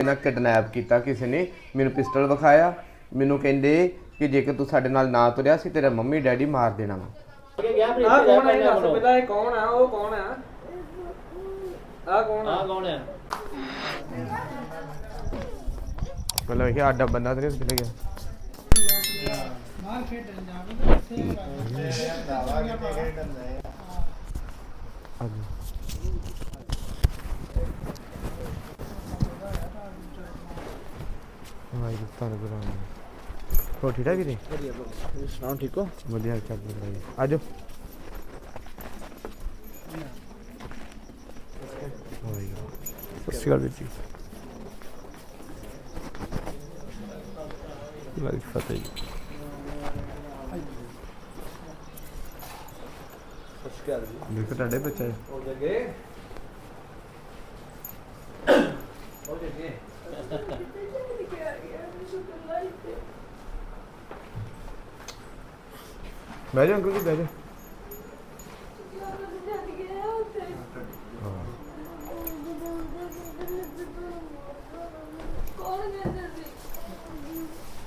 ਇਹਨਾਂ ਕਿਡਨੈਪ ਕੀਤਾ ਕਿਸੇ ਨੇ ਮੈਨੂੰ ਪਿਸਟਲ ਵਿਖਾਇਆ ਮੈਨੂੰ ਕਹਿੰਦੇ ਕਿ ਜੇਕਰ ਤੂੰ ਸਾਡੇ ਨਾਲ ਨਾ ਤੁਰਿਆ ਸੀ ਤੇਰਾ ਮੰਮੀ ਡੈਡੀ ਮਾਰ ਦੇਣਾ ਵਾ। ਆ ਕੌਣ ਹੈ ਇਹ ਦੱਸ ਪਹਿਲਾਂ ਇਹ ਕੌਣ ਆ ਉਹ ਕੌਣ ਆ? ਆ? ਕੌਣ ਕੌਣ ਇਹ ਆਡਾ ਬੰਦਾ ਤੇ ਨਹੀਂ ਕਿੱਥੇ ਗਿਆ। ਹਾਂਜੀ। ਵਾਹਿਗੁਰੂ ਤੁਹਾਨੂੰ ਬੁਲਾਉਂਦਾ ਹੋ ਠੀਕ ਠਾਕ ਜੀ ਸੁਣਾਓ ਠੀਕ ਹੋ ਵਧੀਆ ਚੱਲ ਰਿਹਾ ਜੀ ਆਜੋ ਵਾਹਿਗੁਰੂ ਸਤਿ ਸ਼੍ਰੀ ਅਕਾਲ ਵੀਰ ਜੀ ਵਾਹਿਗੁਰੂ ਫਤਿਹ ਜੀ ਸਸਕਾਰ ਜੀ ਦੇਖੋ ਤੁਹਾਡੇ ਬੱਚਾ ਹੈ ਉਹ ਜਗੇ ਉਹ ਜਗੇ ਬਹਿ ਜਾ ਅੰਕਲ ਜੀ ਬਹਿ ਜਾ।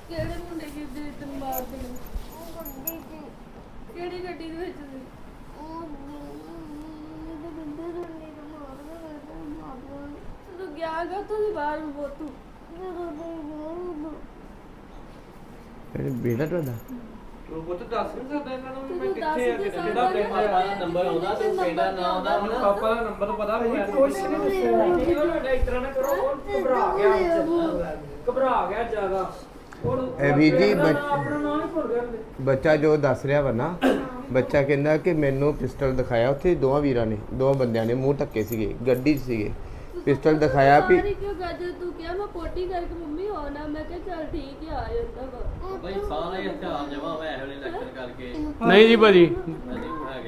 ਕਿਹੜੇ ਮੁੰਡੇ ਕੀ ਦੇ ਤੈਨੂੰ ਮਾਰਦੇ ਨੇ ਕਿਹੜੀ ਗੱਡੀ ਦੇ ਵਿੱਚ ਸੀ? ਤੂੰ ਗਿਆ ਗਾ ਤੂੰ ਬਾਹਰ ਨੂੰ ਬੋਤੂ ਇਹ ਬੇਟਾ ਤੁਹਾਡਾ? ਤੂੰ ਪੁੱਤ ਦੱਸ ਨਹੀਂ ਸਕਦਾ ਇਹਨਾਂ ਨੂੰ ਵੀ ਮੈਂ ਤੂੰ ਦੱਸ ਕਿੱਥੇ ਆ ਦੇ ਕਿਹੜਾ ਸਕਦਾ ਪਿੰਡ ਪਾਪਾ ਆ ਦਾ ਨੰਬਰ ਆਉਂਦਾ ਤੇ ਪਿੰਡ ਦਾ ਨਾਮ ਆਉਂਦਾ। ਹੁਣ ਹੁਣ ਪਾਪਾ ਦਾ ਨੰਬਰ ਪਤਾ ਹੋਇਆ। ਕੁਛ ਨਹੀਂ ਦੱਸਿਆ ਇਸ ਤਰ੍ਹਾਂ ਨਾ ਕਰੋ ਉਹ ਘਬਰਾ ਗਿਆ ਵਿੱਚ। ਘਬਰਾ ਗਿਆ ਜ਼ਿਆਦਾ। ਉਹ ਇਹ ਵੀਰ ਜੀ, ਬੱਚ- ਜੋ ਦੱਸ ਰਿਹਾ ਵਾ ਨਾ ਬੱਚਾ ਕਹਿੰਦਾ ਕਿ ਮੈਨੂੰ ਪਿਸਟਲ ਦਿਖਾਇਆ। ਉੱਥੇ ਦੋਵਾਂ ਵੀਰਾਂ ਨੇ ਦੋ ਬੰਦਿਆਂ ਨੇ ਮੂੰਹ ਢੱਕੇ ਸੀਗੇ ਗੱਡੀ 'ਚ ਸੀਗੇ। ਪਿਸਟਲ ਦਿਖਾਇਆ ਵੀ ਸਾਰੀ ਕਿਉਂ ਗੱਜ ਤੂੰ ਕਿਹਾ ਮੈਂ ਪੋਟੀ ਕਰਕੇ ਮੰਮੀ ਹੋਣਾ ਮੈਂ ਕਿਹਾ ਚੱਲ ਠੀਕ ਹੈ ਆ ਜਾਂਦਾ ਵਾ। ਬਈ ਸਾਰੇ ਹਥਿਆਰ ਜਮਾ ਹੋਇਆ ਇਹੋ ਜਿਹੇ ਇਲੈਕਸ਼ਨ ਕਰਕੇ। ਨਹੀਂ ਜੀ ਭਾਜੀ।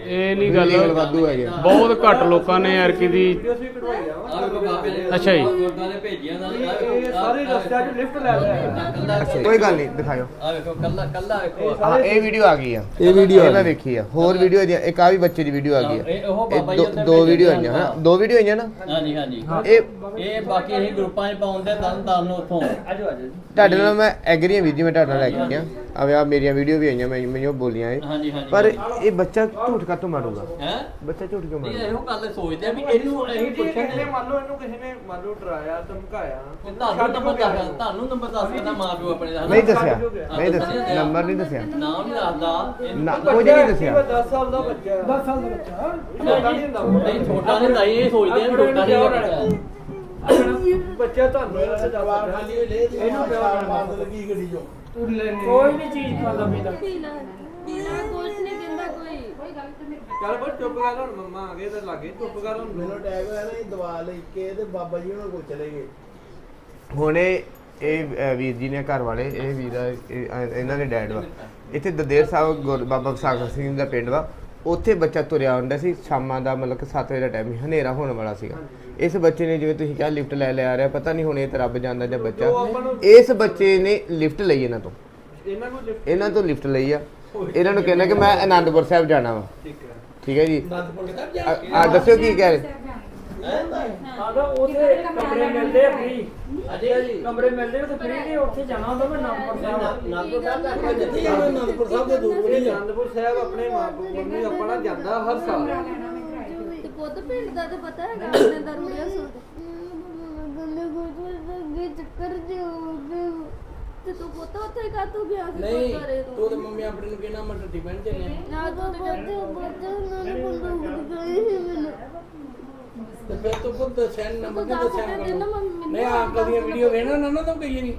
ਇਹ ਨਹੀਂ ਗੱਲ। ਵਾਧੂ ਹੈਗੇ ਬਹੁਤ ਘੱਟ ਲੋਕਾਂ ਨੇ ਐਰਕੀ ਦੀ ਕਢਵਾਈ ਆ ਅੱਛਾ ਜੀ। ਗੁਰਦਾਂ ਨੇ ਭੇਜੀਆਂ ਨਾਲ ਇਹ ਸਾਰੇ ਰਸਤਿਆਂ 'ਚ ਲਿਫਟ ਲੈ ਲਿਆ ਕੱਲਾ ਕੋਈ ਗੱਲ ਨਹੀਂ ਦਿਖਾਇਓ। ਆ ਵੇਖੋ ਕੱਲਾ ਕੱਲਾ ਵੇਖੋ ਹਾਂ ਇਹ ਵੀਡੀਓ ਆ ਗਈ ਆ। ਇਹ ਵੀਡੀਓ ਇਹ ਮੈਂ ਵੇਖੀ ਆ। ਹੋਰ ਵੀਡੀਓ ਇਹਦੀਆਂ ਇੱਕ ਆ ਵੀ ਬੱਚੇ ਦੀ ਵੀਡੀਓ ਆ ਗਈ ਆ। ਇਹ ਉਹ ਇਹ ਬਾਬਾ ਜੀ ਦੋ- ਵੀਡੀਓ ਆਈਆਂ ਹਾਂ। ਦੋ ਵੀਡੀਓ ਆਈਆਂ ਨਾ? ਹਾਂਜੀ ਹਾਂਜੀ। ਇਹ ਇਹ ਬਾਕੀ ਅਸੀਂ ਗਰੁੱਪਾਂ 'ਚ ਪਾਉਂਦੇ ਤਨ ਤਨ ਨੂੰ ਉੱਥੋਂ। ਆਜੋ ਆਜੋ ਤੁਹਾਡੇ ਨਾਲ ਮੈਂ ਐਗਰੀ ਹਾਂ ਵੀਰ ਜੀ ਮੈਂ ਤੁਹਾਡੇ ਨਾਲ ਐਗਰੀ ਆ ਆਵੇ ਆ ਮੇਰੀਆਂ ਵੀਡੀਓ ਵੀ ਆਈਆਂ ਮੈਂ ਮੈਨੂੰ ਬੋਲੀਆਂ ਇਹ। ਹਾਂਜੀ ਹਾਂਜੀ। ਪਰ ਇਹ ਬੱਚਾ ਝੂਠ ਕਾਤੋਂ ਮਾਰੂਗਾ। ਹੈ? ਬੱਚਾ ਝੂਠ ਕਿਉਂ ਨਹੀਂ ਮਾਰੂਗਾ? ਇਹੋ ਗੱਲ ਸੋਚਦੇ ਆ ਵੀ ਇਹਨੂੰ ਅਸੀਂ ਕਿਸੇ ਨੇ ਪੁੱਛਾਂਗੇ ਮੰਨ ਲਓ ਇਹਨੂੰ ਕਿਸੇ ਨੇ ਮੰਨ ਲਓ ਡਰਾਇਆ ਧਮਕਾਇਆ ਤੇ ਤੁਹਾਨੂੰ ਨੰਬਰ ਦੱਸ ਤੁਹਾਨੂੰ ਨੰਬਰ ਦੱਸ ਦਿੰਦਾ ਮਾਂ ਪਿਓ ਆਪਣੇ ਦਾ। ਨਹੀਂ ਦੱਸਿਆ ਨਹੀਂ ਦੱਸਿਆ ਨੰਬਰ ਨਹੀਂ ਦੱਸਿਆ। ਨਾਮ ਨਹੀਂ ਦੱਸਦਾ ਇਹਨੂੰ ਨਾ ਕੁਝ ਨਹੀਂ ਦੱਸਿਆ। 10 ਸਾਲ ਦਾ ਬੱਚਾ 10 ਸਾਲ ਦਾ ਬੱਚਾ ਛੋਟਾ ਨਹੀਂ ਹੁੰਦਾ ਉਹ। ਨਹੀਂ ਛੋਟਾ ਨਹੀਂ ਹੁੰਦਾ ਇਹ ਸੋਚਦੇ ਆ ਵੀ ਛੋਟਾ ਨਹੀਂ ਹੁੰਦਾ ਬੱਚਾ। ਤੁਹਾਨੂੰ ਇਹਦਾ ਜਵਾਬ ਖਾਲੀ ਹੋਏ ਲੈ ਇਹਨੂੰ ਪਿਆਰ ਲੱਗੀ ਗੱਡੀ ਚੋਂ ਕੋਈ ਨਹੀਂ ਚੀਜ਼ ਖਾਂਦਾ ਪੀਂਦਾ। ਪੀਣਾ ਪੀਣਾ ਕੁਛ ਨਹੀਂ ਦਿੰਦਾ ਕੋਈ ਚੱਲ ਬਸ ਚੁੱਪ ਕਰ ਹੁਣ ਮੰਮਾ ਆ ਗਏ ਤੇ ਲਾਗੇ ਚੁੱਪ ਕਰ ਹੁਣ। ਮੈਨੂੰ ਅਟੈਕ ਹੋਇਆ ਨਾ ਇਹ ਦਵਾ ਲੈ ਕੇ ਤੇ ਬਾਬਾ ਜੀ ਉਹਨਾਂ ਕੋਲ ਚਲੇ ਗਏ ਹੁਣ ਇਹ ਇਹ ਅ, ਵੀਰ ਜੀ ਨੇ ਘਰ ਵਾਲੇ ਇਹ ਵੀਰ ਆ, ਇਹ, ਅ, ਇਹਨਾਂ ਦੇ ਡੈਡ ਵਾ। ਇੱਥੇ ਦਦੇਰ ਸਾਹਿਬ ਗੁਰ- ਬਾਬਾ ਵਿਸਾਖ ਸਿੰਘ ਦਾ ਪਿੰਡ ਵਾ। ਉੱਥੇ ਬੱਚਾ ਤੁਰਿਆ ਹੁੰਦਾ ਸੀ ਸ਼ਾਮਾਂ ਦਾ ਮਤਲਬ ਕਿ 7 ਵਜੇ ਦਾ ਟਾਈਮ ਹਨੇਰਾ ਹੋਣ ਵਾਲਾ ਸੀਗਾ। ਇਸ ਬੱਚੇ ਨੇ ਜਿਵੇਂ ਤੁਸੀਂ ਕਿਹਾ ਲਿਫਟ ਲੈ ਲਿਆ ਰਿਹਾ ਪਤਾ ਨਹੀਂ ਹੁਣ ਇਹ ਤਾਂ ਰੱਬ ਜਾਣਦਾ ਜਾਂ ਬੱਚਾ। ਇਸ ਬੱਚੇ ਨੇ ਲਿਫਟ ਲਈ ਇਹਨਾਂ ਤੋਂ। ਇਹਨਾਂ ਨੂੰ ਲਿਫਟ ਇਹਨਾਂ ਤੋਂ ਲਿਫਟ ਲਈ ਆ। ਇਹਨਾਂ ਨੂੰ ਕਹਿੰਦਾ ਕਿ ਮੈਂ ਆਨੰਦਪੁਰ ਸਾਹਿਬ ਜਾਣਾ ਵਾ। ਠੀਕ ਹੈ। ਠੀਕ ਹੈ ਜੀ। ਆ ਆ ਦੱਸਿਓ ਕੀ ਕਹਿ ਰਹੇ? ਆਦਾ ਉਥੇ ਕਮਰੇ ਮਿਲਦੇ ਆ ਫ੍ਰੀ ਅਜੇ ਜੀ ਕਮਰੇ ਮਿਲਦੇ ਆ ਤੇ ਫ੍ਰੀ ਦੇ ਉੱਥੇ ਜਾਣਾ ਹੁੰਦਾ ਮੈਂ ਨਾਮਪੁਰ ਸਾਹਿਬ। ਨਾਗਪੁਰ ਸਾਹਿਬ ਦਾ ਕੋਈ ਜੱਦੀ ਇਹ ਅਨੰਦਪੁਰ ਸਾਹਿਬ ਦੇ ਦੂਰ ਨਹੀਂ ਜਾ ਸਾਹਿਬ ਆਪਣੇ ਮਾਂ ਮੰਮੀ ਆਪਣਾ ਜਾਂਦਾ ਹਰ ਸਾਲ। ਤੇ। ਪੁੱਤ ਪਿੰਡ ਦਾ ਤੇ ਪਤਾ ਹੈਗਾ ਆਪਣੇ ਦਾ ਰੁੜਿਆ ਸੁਣ ਚੱਕਰ ਜਿਉਂ ਤੇ ਤੂੰ ਪੁੱਤ ਉੱਥੇ ਕਾ ਤੂੰ ਗਿਆ ਸੀ ਨਹੀਂ ਘਰੇ ਤੂੰ? ਤੇ ਮੰਮੀ ਆਪਣੇ ਨੂੰ ਕਹਿਣਾ ਮੈਂ ਟੱਟੀ ਪੈਣ ਚੱਲੇ ਨਾ ਤੂੰ ਤੇ ਬੱਚੇ ਬੱਚੇ ਉਹਨਾਂ ਨੇ ਬੰਦੂਕ ਦਿਖਾਈ ਸੀ ਮੈਨੂੰ। ਤੇ ਫਿਰ ਤੂੰ ਖੁਦ ਦੱਸਿਆ ਨੀ, ਨੰਬਰ ਨਹੀਂ ਦੱਸ ਦੱਸਿਆ ਦੇ ਦੇ ਨਾ ਮੰਮੀ ਮੈਨੂੰ ਨਹੀਂ ਅੰਕਲ ਦੀਆਂ ਵੀਡੀਓ ਵੇਖਣਾ ਨਾ ਨਾ ਤਾਂ ਕਹੀਏ ਨਹੀਂ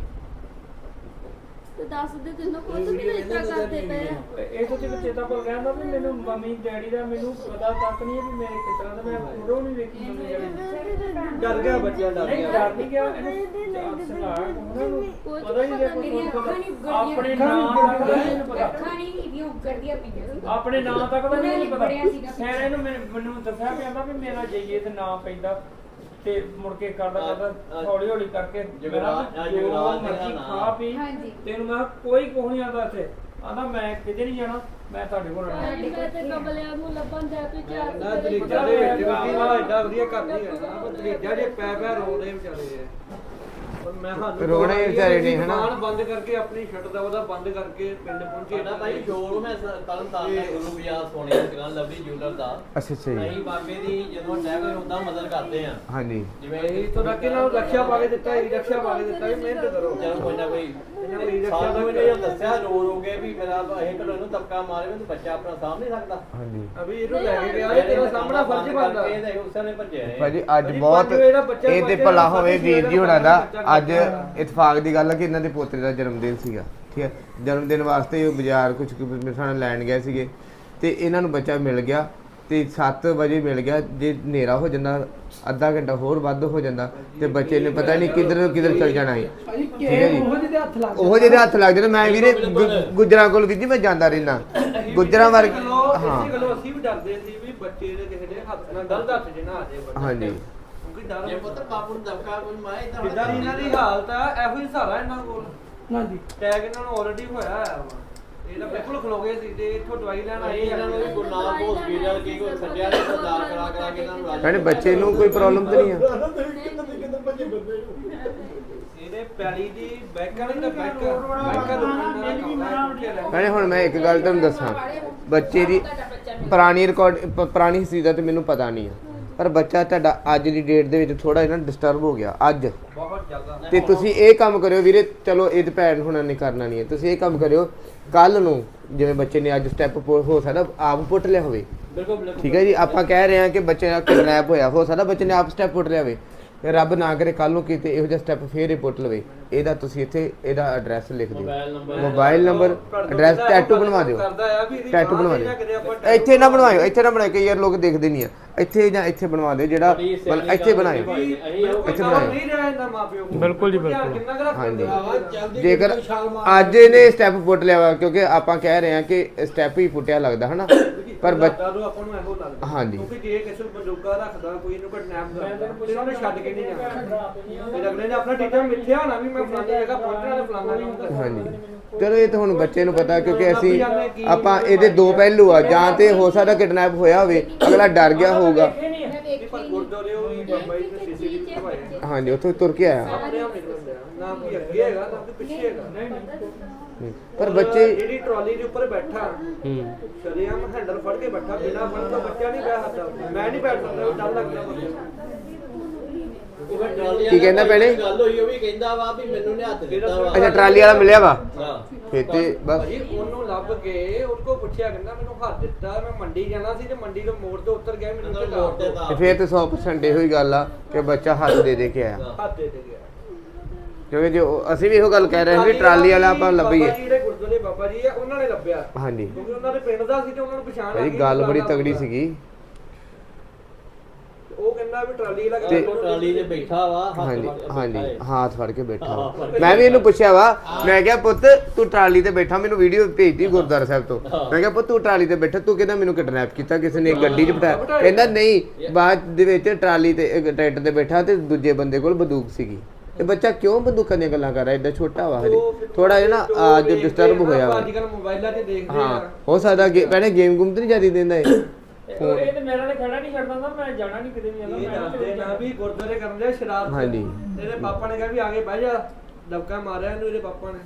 ਤੇ ਦੱਸ ਦੇ ਤੈਨੂੰ ਪੁੱਤ ਵੀ ਇਸ ਤਰ੍ਹਾਂ ਕਰਦੇ ਪਏ ਆ। ਇਹ ਤੋਂ ਤੇ ਚੇਤਾ ਭੁੱਲ ਗਿਆ ਹੁੰਦਾ ਵੀ ਮੈਨੂੰ ਮੰਮੀ ਡੈਡੀ ਦਾ ਮੈਨੂੰ ਪਤਾ ਤੱਕ ਨਹੀਂ ਹੈ ਵੀ ਮੇਰੇ ਕਿਸ ਤਰ੍ਹਾਂ ਦਾ ਮੈਂ ਉਰੋਂ ਨਹੀਂ ਵੇਖੀ ਮੰਮੀ ਡੈਡੀ ਡਰ ਗਿਆ ਬੱਚਾ ਡਰ ਗਿਆ। ਡਰ ਨਹੀਂ ਗਿਆ ਇਹਨੂੰ ਸਲਾ ਉਹਨਾਂ ਨੂੰ ਕੁਝ ਪਤਾ ਹੀ ਨਹੀਂ ਮੇਰੀਆਂ ਕੋਈ ਅੱਖਾਂ ਪਤਾ ਆਪਣੇ ਨਾਂ ਤੱਕ ਦਾ ਨਹੀਂ ਪਤਾ। ਖਾਣੀ ਨਹੀਂ ਉਗੜਦੀਆਂ ਪਈਆਂ ਸੀ ਆਪਣੇ ਨਾਂ ਤੱਕ ਦਾ ਨਹੀਂ ਪਤਾ। ਮੈਨੂੰ ਦੱਸਿਆ ਆਂਦਾ ਵੀ ਮੇਰਾ ਜਾਈਏ ਤੇ ਨਾਂ ਪੈਂਦਾ। ਤੇ ਮੁੜ ਕੇ ਕਰਦਾ ਕਰਦਾ ਹੌਲੀ ਹੌਲੀ ਕਰਕੇ ਜਗਰਾਜ- ਜਗਰਾਜ ਮੇਰਾ ਮਰਜ਼ੀ। ਖਾ ਪੀ। ਹਾਂਜੀ। ਤੈਨੂੰ ਮੈਂ ਕੋਈ ਕੁਛ ਨਹੀਂ ਆਂਦਾ ਇੱਥੇ। ਆਂਦਾ ਮੈਂ ਕਿਤੇ ਨਹੀਂ ਜਾਣਾ ਮੈਂ ਤੁਹਾਡੇ ਕੋਲ ਰਹਿਣਾ। ਮੈਂ ਤੇ ਕਬਲਿਆਂ ਨੂੰ ਲੱਭਣ ਜਾ ਕੇ ਚਾਰ ਨਾ ਦਲੀਜਾ ਦੇ ਵਿੱਚ ਵੀ ਆ ਐਡਾ ਵਧੀਆ ਘਰ ਨਹੀਂ ਹੈ ਨਾ ਦਲੀਜਾ ਜੇ ਪੈ ਪੈ ਰੋਦੇ ਵਿਚਾਰੇ ਆ ਮੈਂ ਸਾਨੂੰ ਰੋਣੇ ਦੁਕਾਨ ਵਿਚਾਰੇ ਨੇ, ਹਨਾ? ਦੁਕਾਨ ਬੰਦ ਕਰਕੇ ਆਪਣੀ ਸ਼ਟਰ ਦਾ ਉਹਦਾ ਬੰਦ ਕਰਕੇ ਪਿੰਡ ਪਹੁੰਚੇ। ਸਾਡਾ ਭਾਈ ਸ਼ੋਰੂਮ ਹੈ ਤਰਨ ਤਾਰਨ ਦਾ ਗੁਰੂ ਬਾਜ਼ਾਰ ਸੋਨੇ ਦੀ ਦੁਕਾਨ ਲਵਲੀ ਜੂਲਰ ਦਾ। ਅੱਛਾ ਅੱਛਾ ਜੀ। ਅਸੀਂ ਬਾਬੇ ਦੀ ਜਦੋਂ ਅਟੈਕ ਉਦਾਂ ਮਦਦ ਕਰਦੇ ਆ। ਹਾਂਜੀ। ਜਿਵੇਂ ਇਹ ਤੋਂ ਰੱਖੇ ਨਾਲ ਰਕਸ਼ਾ ਪਾ ਕੇ ਦਿੱਤਾ ਇਹ ਰਕਸ਼ਾ ਪਾ ਕੇ ਦਿੱਤਾ ਵੀ ਮਿਹਨਤ ਕਰੋ। ਚਲ ਕੋਈ ਨਾ ਕੋਈ। ਇਹਨਾਂ ਨੂੰ ਸਾਨੂੰ ਇਹ ਦੱਸਿਆ ਰੋ ਰੋ ਕੇ ਵੀ ਮੇਰਾ ਇਹ ਘਰੋਂ ਨੂੰ ਤਬਕਾ ਮਾਰੇ ਮੈਨੂੰ ਬੱਚਾ ਆਪਣਾ ਸਾਂਭ ਨਹੀਂ ਸਕਦਾ। ਹਾਂਜੀ। ਅਭੀ ਇਹਨੂੰ ਲੈ ਕੇ ਗਿਆ ਇਹ ਤੇਰਾ ਸਾਹਮਣਾ ਫਰਜ਼ ਬਣਦਾ। ਇਹ ਦੇਖ ਉਸੇ ਨੇ ਭੱਜਿਆ ਇਹ। ਭਾਜੀ ਅੱਜ ਭਾਜੀ, ਬਹੁਤ ਪੰਜ ਵਜੇ ਦਾ ਬੱਚਾ ਇਹ ਤੇ ਬੱਚੇ ਭਲਾ ਦਾ ਹੋਵੇ ਸੱਤ ਵੀਰ ਛੇ ਜੀ ਹੋਣਾ ਦਾ ਬੱਚਾ ਅੱਜ ਇਤਫਾਕ ਦੀ ਗੱਲ ਹੈ ਕਿ ਇਹਨਾਂ ਦੇ ਪੋਤਰੇ ਦਾ ਜਨਮ ਦਿਨ ਸੀਗਾ ਠੀਕ ਹੈ ਜਨਮ ਦਿਨ ਵਾਸਤੇ ਉਹ ਬਾਜ਼ਾਰ ਕੁਝ ਨਾਲ ਲੈਣ ਗਏ ਸੀਗੇ ਤੇ ਇਹਨਾਂ ਨੂੰ ਬੱਚਾ ਮਿਲ ਗਿਆ ਤੇ 7 ਵਜੇ ਮਿਲ ਗਿਆ ਜੇ ਹਨੇਰਾ ਹੋ ਜਾਂਦਾ ਅੱਧਾ ਘੰਟਾ ਹੋਰ ਵੱਧ ਹੋ ਜਾਂਦਾ ਤੇ ਬੱਚੇ ਨੇ ਪਤਾ ਨਹੀਂ ਕਿੱਧਰ ਕਿੱਧਰ ਚਲ ਜਾਣਾ ਹੈ ਠੀਕ ਹੈ ਜੀ? ਉਹ ਜਿਹਦੇ ਹੱਥ ਲੱਗ ਜਾਣ ਮੈਂ ਵੀਰੇ ਗੁੱਜਰਾਂ ਕੋਲ ਜੀ ਮੈਂ ਜਾਂਦਾ ਰਹਿਣਾ ਗੁੱਜਰਾਂ ਵਰਗ ਹਾਂ। ਅਸੀਂ ਵੀ ਡਰਦੇ ਸੀ ਵੀ ਬੱਚੇ ਦੇ ਕਿਸੇ ਦੇ ਹੱਥ ਨਾਲ ਗਲਤ ਹੱਥ 'ਚ ਨਾ ਆ ਜਾਏ ਹਾਂਜੀ। ਕਿਉਂਕਿ ਡਰ ਜੇ ਪੁੱਤ? ਬਾਪੂ ਨੂੰ ਦਬਕਾ ਕੋਈ ਮਾਰੇ ਤਾਂ ਜਿੱਦਾਂ ਦੀ ਇਹਨਾਂ ਦੀ ਹਾਲਤ ਆ ਇਹੋ ਹੀ ਸਹਾਰਾ ਇਹਨਾਂ ਕੋਲ। ਹਾਂਜੀ। ਟੈਗ ਇਹਨਾਂ ਨੂੰ ਆਲਰੇਡੀ ਹੋਇਆ ਹੋਇਆ ਵਾ ਇਹ ਤਾਂ ਬਿਲਕੁਲ ਖਲੋ ਗਏ ਸੀ ਤੇ ਇੱਥੋਂ ਦਵਾਈ ਲੈਣ ਆਏ ਅਸੀਂ ਇਹਨਾਂ ਨੂੰ ਵੀ ਗੁਰੂ ਨਾਨਕ ਹਸਪੀਟਲ ਕੀ ਕੋਈ ਛੱਡਿਆ ਨਹੀਂ ਸਰਦਾਰ ਕਰਾ ਕਰਾ ਕੇ ਇਹਨਾਂ ਨੂੰ ਰਾਜੀ ਭੈਣੇ ਬੱਚੇ ਨੂੰ ਕੋਈ ਪ੍ਰੋਬਲਮ ਤਾਂ ਨਹੀਂ ਆ? ਇਹਦੇ ਪੈਲੀ ਦੀ ਬੈਕ ਵਾਲੀ ਦਾ ਬੈਕ ਭੈਣੇ ਹੁਣ ਮੈਂ ਇੱਕ ਗੱਲ ਤੁਹਾਨੂੰ ਦੱਸਾਂ। ਬੱਚੇ ਦੀ ਪੁਰਾਣੀ ਰਿਕਾਰਡ ਪੁਰਾਣੀ ਹਿਸਟਰੀ ਦਾ ਤੇ ਮੈਨੂੰ ਪਤਾ ਨਹੀਂ ਆ। ਪਰ ਬੱਚਾ ਤੁਹਾਡਾ ਅੱਜ ਦੀ ਡੇਟ ਦੇ ਵਿੱਚ ਥੋੜਾ ਜਿਹਾ ਡਿਸਟਰਬ ਹੋ ਗਿਆ ਅੱਜ। ਬਹੁਤ ਜ਼ਿਆਦਾ। ਤੇ ਤੁਸੀਂ ਇਹ ਕੰਮ ਕਰਿਓ ਵੀਰੇ ਚਲੋ ਇਹ ਭੈਣ ਹੁਣਾਂ ਨੇ ਕਰਨਾ ਨਹੀਂ ਹੈ। ਤੁਸੀਂ ਇਹ ਕੰਮ ਕਰਿਓ ਕੱਲ ਨੂੰ ਜਿਵੇਂ ਬੱਚੇ ਨੇ ਅੱਜ ਸਟੈਪ ਹੋ ਸਕਦਾ ਆਪ ਪੁੱਟ ਲਿਆ ਹੋਵੇ। ਬਿਲਕੁਲ ਠੀਕ ਹੈ ਜੀ ਆਪਾਂ ਕਹਿ ਰਹੇ ਹਾਂ ਕਿ ਬੱਚੇ ਦਾ ਕਿਡਨੈਪ ਹੋਇਆ ਹੋ ਸਕਦਾ ਬੱਚੇ ਨੇ ਆਪ ਸਟੈਪ ਪੁੱਟ ਲਿਆ ਹੋਵੇ। ਰੱਬ ਨਾ ਕਰੇ ਕੱਲ ਨੂੰ ਕਿਤੇ ਇਹੋ ਜਿਹਾ ਸਟੈਪ ਫੇਰ ਹੀ ਪੁੱਟ ਲਵੇ। ਇਹਦਾ ਤੁਸੀਂ ਇੱਥੇ ਇਹਦਾ ਐਡਰੈਸ ਲਿਖ ਦਿਓ। Mobile number mobile number address tattoo ਬਣਵਾ ਦਿਓ। ਕਰਦਾ ਆ ਵੀ ਇਹਦੀ ਟੈਟੂ ਬਣਵਾ ਦਿਓ। ਇੱਥੇ ਨਾ ਬਣਵਾਇਓ ਇੱਥੇ ਨਾ ਬਣਾਇਓ ਕਈ ਯਾਰ ਲੋਕ ਦੇਖਦੇ ਨਹੀਂ ਆ। ਇੱਥੇ ਜਾਂ ਇੱਥੇ ਬਣਵਾ ਦਿਓ ਜਿਹੜਾ ਮਤਲਬ ਇੱਥੇ ਬਣਾਇਓ। ਇੱਥੇ ਬਣਾਇਓ। ਇਹਨਾਂ ਬਿਲਕੁਲ ਜੀ, ਬਿਲਕੁਲ। ਹਾਂਜੀ। ਜੇਕਰ ਅੱਜ ਇਹਨੇ ਸਟੈਪ ਪੁੱਟ ਲਿਆ ਵਾ ਕਿਉਂਕਿ ਆਪਾਂ ਕਹਿ ਰਹੇ ਹਾਂ ਕਿ ਸਟੈਪ ਹੀ ਪੁੱਟਿਆ ਲੱਗਦਾ ਹਨਾ? ਪਰ ਬੱਚ- ਨੂੰ ਆਪਾਂ ਨੂੰ ਇਹੋ ਲੱਗਦਾ। ਹਾਂਜੀ। ਕਿਉਂਕਿ ਜੇ ਕਿਸੇ ਨੂੰ ਬੰਦੂਕਾ ਰੱਖਦਾ ਕੋਈ ਇਹਨੂੰ ਕਿਡਨੈਪ ਕਰਦਾ ਤੇ ਉਹਨੇ ਛੱਡ ਕੇ ਨਹੀਂ ਜਾਣਾ। ਤੇ ਅਗਲੇ ਨੇ ਆਪਣਾ ਟੀਚਰ ਮਿੱਥਿਆ ਨਾ ਵੀ ਮੈਂ ਫਲਾਣੀ ਜਗ੍ਹਾ ਪਹੁੰਚਣਾ ਤੇ ਫਲਾਣਾ ਨਹੀਂ ਹੁੰਦਾ ਹਾਂਜੀ। ਚਲੋ ਇਹ ਤਾਂ ਹੁਣ ਬੱਚੇ ਨੂੰ ਪਤਾ ਕਿਉਂਕਿ ਅਸੀਂ ਆਪਾਂ ਇਹਦੇ ਦੋ ਪਹਿਲੂ ਆ ਜਾਂ ਤੇ ਹੋ ਸਕਦਾ ਕਿਡਨੈਪ ਹੋਇਆ ਹੋਵੇ ਅਗਲਾ ਡਰ ਗਿਆ ਹੋਊਗਾ। ਪਰ ਗੁਰਦੁਆਰੇ ਉਹ ਵੀ ਬਾਬਾ ਜੀ ਨੇ ਸੀਸੀਟੀਵੀ ਘਵਾਏ ਹਾਂਜੀ ਉੱਥੋਂ ਤੁਰ ਕੇ ਆਇਆ। ਆਪਣੇ ਆਪ ਨਿਕਲ ਗਿਆ ਨਾ ਕੋਈ ਅੱਗੇ ਹੈਗਾ ਨਾ ਕੋਈ ਪਿੱਛੇ ਹੈਗਾ। ਨਹੀਂ ਹੂੰ। ਪਰ ਬੱਚੇ ਜਿਹੜੀ ਟਰਾਲੀ ਦੇ ਉੱਪਰ ਬੈਠਾ ਹੂੰ। ਸ਼ਰੀਆਮ ਹੈਂਡਲ ਫੜ ਕੇ ਬੈਠਾ ਬਿਨਾ ਫੜ ਤੋਂ ਬੱਚਾ ਨਹੀਂ ਸਕਦਾ। ਮੈਂ ਨਹੀਂ ਬੈਠ ਸਕਦਾ ਡਰ ਲੱਗਦਾ ਬੱਚੇ ਕੀ ਕਹਿੰਦਾ ਭੈਣੇ? ਗੱਲ ਹੋਈ ਉਹ ਵੀ ਕਹਿੰਦਾ ਵਾ ਵੀ ਮੈਨੂੰ ਨੇ ਹੱਥ ਦਿੱਤਾ ਵਾ। ਅੱਛਾ ਟਰਾਲੀ ਵਾਲਾ ਮਿਲਿਆ ਵਾ? ਹਾਂ। ਫੇਰ ਤੇ ਬਸ। ਭਾਜੀ ਉਹਨੂੰ ਲੱਭ ਕੇ ਉਹ ਕੋ ਪੁੱਛਿਆ ਕਹਿੰਦਾ ਮੈਨੂੰ ਹੱਥ ਦਿੱਤਾ ਮੈਂ ਮੰਡੀ ਜਾਣਾ ਸੀ ਤੇ ਮੰਡੀ ਤੋਂ ਮੋੜ ਤੋਂ ਉੱਤਰ ਗਿਆ ਮੈਨੂੰ ਤੇ ਮੋੜ ਤੇ ਤੇ ਫੇਰ ਤੇ 100% ਇਹੋ ਹੀ ਗੱਲ ਆ ਕਿ ਬੱਚਾ ਹੱਥ ਦੇ ਦੇ ਕੇ ਆਇਆ। ਹੱਥ ਦੇ ਦੇ ਗਿਆ ਕਿਉਂਕਿ ਜੋ ਅਸੀਂ ਵੀ ਇਹੋ ਗੱਲ ਕਹਿ ਰਹੇ ਹਾਂ ਵੀ ਟਰਾਲੀ ਵਾਲਾ ਆਪਾਂ ਲੱਭੀਏ। ਬਾਬਾ ਜੀ ਜਿਹੜੇ ਗੁਰਦੁਆਰੇ ਬਾਬਾ ਜੀ ਆ ਉਹਨਾਂ ਨੇ ਲੱਭਿਆ। ਹਾਂਜੀ। ਕਿਉਂਕਿ ਉਹਨਾਂ ਦੇ ਪਿੰਡ ਦਾ ਸੀ ਤੇ ਉਹਨਾਂ ਨੂੰ ਪਛਾਣ ਆ ਭਾਜੀ ਗਈ ਗੱਲ ਬੜੀ ਤਗੜੀ। ਸੀਗੀ। ਕਹਿੰਦਾ ਵੀ ਟਰਾਲੀ ਲਗਾ ਤੇ- ਉਹ ਟਰਾਲੀ ਤੇ ਬੈਠਾ ਵਾ ਹੱਥ ਹਾਂਜੀ ਫੜ ਕੇ ਹਾਂਜੀ ਬੈਠਾ। ਹੱਥ ਫੜ ਕੇ ਬੈਠਾ ਹਾਂ, ਵਾ। ਫੜ ਕੇ ਮੈਂ ਵੀ ਇਹਨੂੰ ਪੁੱਛਿਆ ਵਾ ਮੈਂ ਕਿਹਾ ਪੁੱਤ ਤੂੰ ਟਰਾਲੀ ਤੇ ਬੈਠਾ ਮੈਨੂੰ ਵੀਡੀਓ ਭੇਜਦੀ ਗੁਰਦੁਆਰਾ ਸਾਹਿਬ ਤੋਂ। ਮੈਂ ਕਿਹਾ ਪੁੱਤ ਤੂੰ ਟਰਾਲੀ ਤੇ ਬੈਠਾ ਤੂੰ ਕਹਿੰਦਾ ਮੈਨੂੰ ਕਿਡਨੈਪ ਕੀਤਾ ਕਿਸੇ ਨੇ ਗੱਡੀ 'ਚ ਬਿਠਾਇਆ। ਕਹਿੰਦਾ ਨਹੀਂ ਬਾਅਦ ਦੇ ਵਿੱਚ ਟਰਾਲੀ ਤੇ ਇੱਕ ਟਰੈਕਟਰ ਤੇ ਬੈਠਾ ਤੇ ਦੂਜੇ ਬੰਦੇ ਕੋਲ ਬੰਦੂਕ ਸੀਗੀ। ਤੇ ਬੱਚਾ ਕਿਉਂ ਬੰਦੂਕਾਂ ਦੀਆਂ ਗੱਲਾਂ ਕਰ ਰਿਹਾ? ਏਡਾ ਛੋਟਾ ਵਾ ਹਜੇ। ਥੋੜਾ ਜਿਹਾ ਨਾ ਅੱਜ ਡਿਸਟਰਬ ਹੋਇਆ ਵਾ। ਅੱਜ ਕੱਲ ਮੋਬਾਈਲਾਂ ਤੇ ਦੇਖਦੇ ਹਾਂ ਆ। ਹੋ ਸਕਦਾ ਗੇ- ਭੈਣੇ ਗੇਮ ਗੁੰਮ ਤੇ ਨਹੀਂ ਜ਼ਿਆਦਾ ਦਿੰਦਾ ਇਹ। ਇਹ ਤੇ ਮੇਰਾ ਨੇ ਖੜਾ ਨਹੀਂ ਛੱਡਦਾ ਨਾ ਮੈਂ ਜਾਣਾ ਨਹੀਂ ਕਿਤੇ ਵੀ ਜਾਂਦਾ ਇਹ ਦੱਸਦੇ ਨਾ ਵੀ ਗੁਰਦੁਆਰੇ ਕਰਨ ਦੇ ਸ਼ਰਾਰਤ। ਹਾਂਜੀ। ਇਹਦੇ ਪਾਪਾ ਨੇ ਕਿਹਾ ਵੀ ਆਗੇ ਬਹਿ ਜਾ ਦਬਕਾ ਮਾਰਿਆ ਇਹਨੂੰ ਇਹਦੇ ਪਾਪਾ ਨੇ।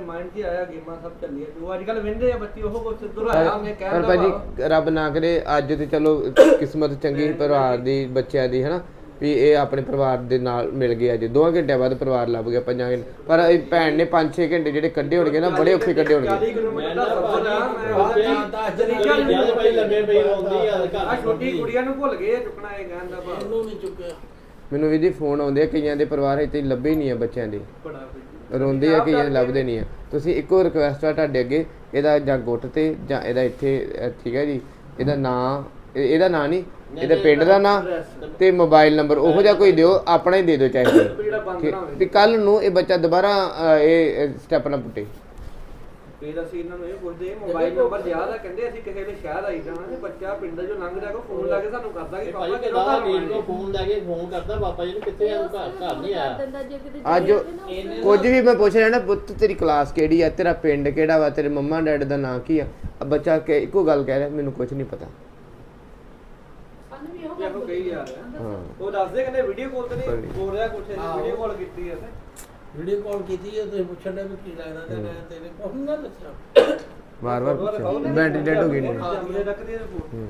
ਮਾਈਂਡ 'ਚ ਆਇਆ ਗੇਮਾਂ ਸਭ ਚੱਲੀਆਂ। ਜੋ ਅੱਜ ਕੱਲ ਆ ਉਹ ਦੁਹਰਾਇਆ ਪਰ ਭਾਜੀ ਰੱਬ ਨਾ ਕਰੇ ਅੱਜ ਤੇ ਚਲੋ ਕਿਸਮਤ ਚੰਗੀ ਪਰਿਵਾਰ ਦੀ ਬੱਚਿਆਂ ਦੀ ਹਨਾ? ਵੀ ਇਹ ਆਪਣੇ ਪਰਿਵਾਰ ਦੇ ਨਾਲ ਮਿਲ ਗਏ ਅੱਜ 2 ਘੰਟਿਆਂ ਬਾਅਦ ਪਰਿਵਾਰ ਲੱਭ ਗਿਆ ਪੰਜਾਂ ਘੰਟੇ। ਪਰ ਇਹ ਭੈਣ ਨੇ 5-6 ਘੰਟੇ ਜਿਹੜੇ ਕੱਢੇ ਹੋਣਗੇ ਨਾ ਬੜੇ ਔਖੇ ਕੱਢੇ 40 ਹੋਣਗੇ ਕਿਲੋਮੀਟਰ ਦਾ ਮੈਂ ਸਫ਼ਰ ਆ। ਨਾ ਭਾਜੀ, ਮੈਂ ਜਰੀਕਾ ਜਦ ਪਈ ਲੱਗੇ ਪਈ ਰੋਂਦੀ ਆ ਘਰ ਆ ਛੋਟੀ ਕੁੜੀਆਂ ਨੂੰ ਭੁੱਲ ਗਏ ਆ ਚੁੱਕਣਾ ਇਹ ਕਹਿਣ ਦਾ ਭਾਵ। ਇਹਨੂੰ ਨਹੀਂ ਚੁੱਕਿਆ। ਮੈਨੂੰ ਵੀ ਜੀ ਫੋਨ ਆਉਂਦੇ ਆ ਕਈਆਂ ਦੇ ਪਰਿਵਾਰ ਇੱਥੇ ਲੱਭੇ ਹੀ ਨਹੀਂ ਆ ਬੱਚਿਆਂ ਦੇ। ਰੋਂਦੇ ਆ ਕਈਆਂ ਦੇ ਲੱਭਦੇ ਨਹੀਂ ਆ। ਤੁਸੀਂ ਇੱਕੋ ਰਿਕੁਐਸਟ ਆ ਤੁਹਾਡੇ ਅੱਗੇ ਇਹਦਾ ਜਾਂ ਗੁੱਟ ਤੇ ਜਾਂ ਇਹਦਾ ਇੱਥੇ ਠੀਕ ਹੈ ਜੀ ਇਹਦਾ ਨਾਂ ਇਹ- ਇਹਦਾ ਨਾਂ ਨਹੀਂ ਇਹਦੇ ਪਿੰਡ ਦਾ ਨਾਂ ਤੇ ਮੋਬਾਈਲ ਨੰਬਰ ਉਹੋ ਜਿਹਾ ਕੋਈ ਦਿਓ ਆਪਣਾ ਹੀ ਦੇ ਦਿਓ ਚਾਹੇ। ਜਿਹੜਾ ਬੰਦ ਕਿ- ਨਾ ਹੋਵੇ। ਵੀ ਕੱਲ ਨੂੰ ਇਹ ਬੱਚਾ ਦੁਬਾਰਾ ਇਹ ਸਟੈਪ ਨਾ ਪੁੱਟੇ। ਫਿਰ ਅਸੀਂ ਇਹਨਾਂ ਨੂੰ ਇਹ ਪੁੱਛਦੇ ਮੋਬਾਈਲ ਨੰਬਰ ਯਾਦ ਆ ਕਹਿੰਦੇ ਅਸੀਂ ਕਿਸੇ ਦੇ ਸ਼ਹਿਰ ਆਈ ਜਾਣਾ ਤੇ ਬੱਚਾ ਪਿੰਡ ਚੋਂ ਲੰਘ ਰਿਹਾ ਕੋ ਫੋਨ ਲਾ ਕੇ ਸਾਨੂੰ ਕਰਦਾ ਕਿ ਇਹ ਭਾਈ ਪਾਪਾ ਕਿਦਾ ਕਿਹੜਾ ਨੀਲ ਕੋ ਫੋਨ ਲੈ ਕੇ ਫੋਨ ਕਰਦਾ ਪਾਪਾ ਜੀ ਨੂੰ ਕਿੱਥੇ ਆ ਘਰ ਘਰ ਨਹੀਂ ਆਇਆ। ਦਿੰਦਾ ਜੇ ਕਿਤੇ ਅੱਜ ਕੁਝ ਵੀ ਮੈਂ ਪੁੱਛ ਰਿਹਾ ਨਾ ਪੁੱਤ ਤੇਰੀ ਕਲਾਸ ਕਿਹੜੀ ਆ ਤੇਰਾ ਪਿੰਡ ਕਿਹੜਾ ਵਾ ਤੇਰੇ ਮੰਮਾ ਡੈਡ ਦਾ ਨਾਂ ਕੀ ਆ? ਆ ਬੱਚਾ ਕਿ ਇੱਕੋ ਗੱਲ ਕਹਿ ਰਿਹਾ ਮੈਨੂੰ ਕੁਝ ਨਹੀਂ ਪਤਾ। ਇਹੋ ਕਹੀ ਯਾਰ ਹਾਂ। ਉਹ ਦੱਸਦੇ ਕਹਿੰਦੇ ਵੀਡੀਓ ਕਾਲ ਤੇ। ਨਹੀਂ ਬੋਲ ਰਿਹਾ ਕੁਛ। ਵੀਡੀਓ ਕਾਲ ਕੀਤੀ ਹੈ ਵੀਡੀਓ ਕਾਲ ਕੀਤੀ ਹੈ ਤੁਸੀਂ ਪੁੱਛਣ ਦੇ ਵੀ ਕੀ ਲੱਗਦਾ ਤੇ ਮੈਂ ਤੇਰੇ ਕੋਲ ਨਾ ਦੱਸਿਆ। ਵਾਰ ਵਾਰ ਪੁੱਛਿਆ। ਬੈਟਰੀ ਡੈਡ ਹੋ ਗਈ ਨਹੀਂ। ਜੰਮਲੇ ਰੱਖਦੀ ਹੈ ਫੋਨ ਹੂੰ।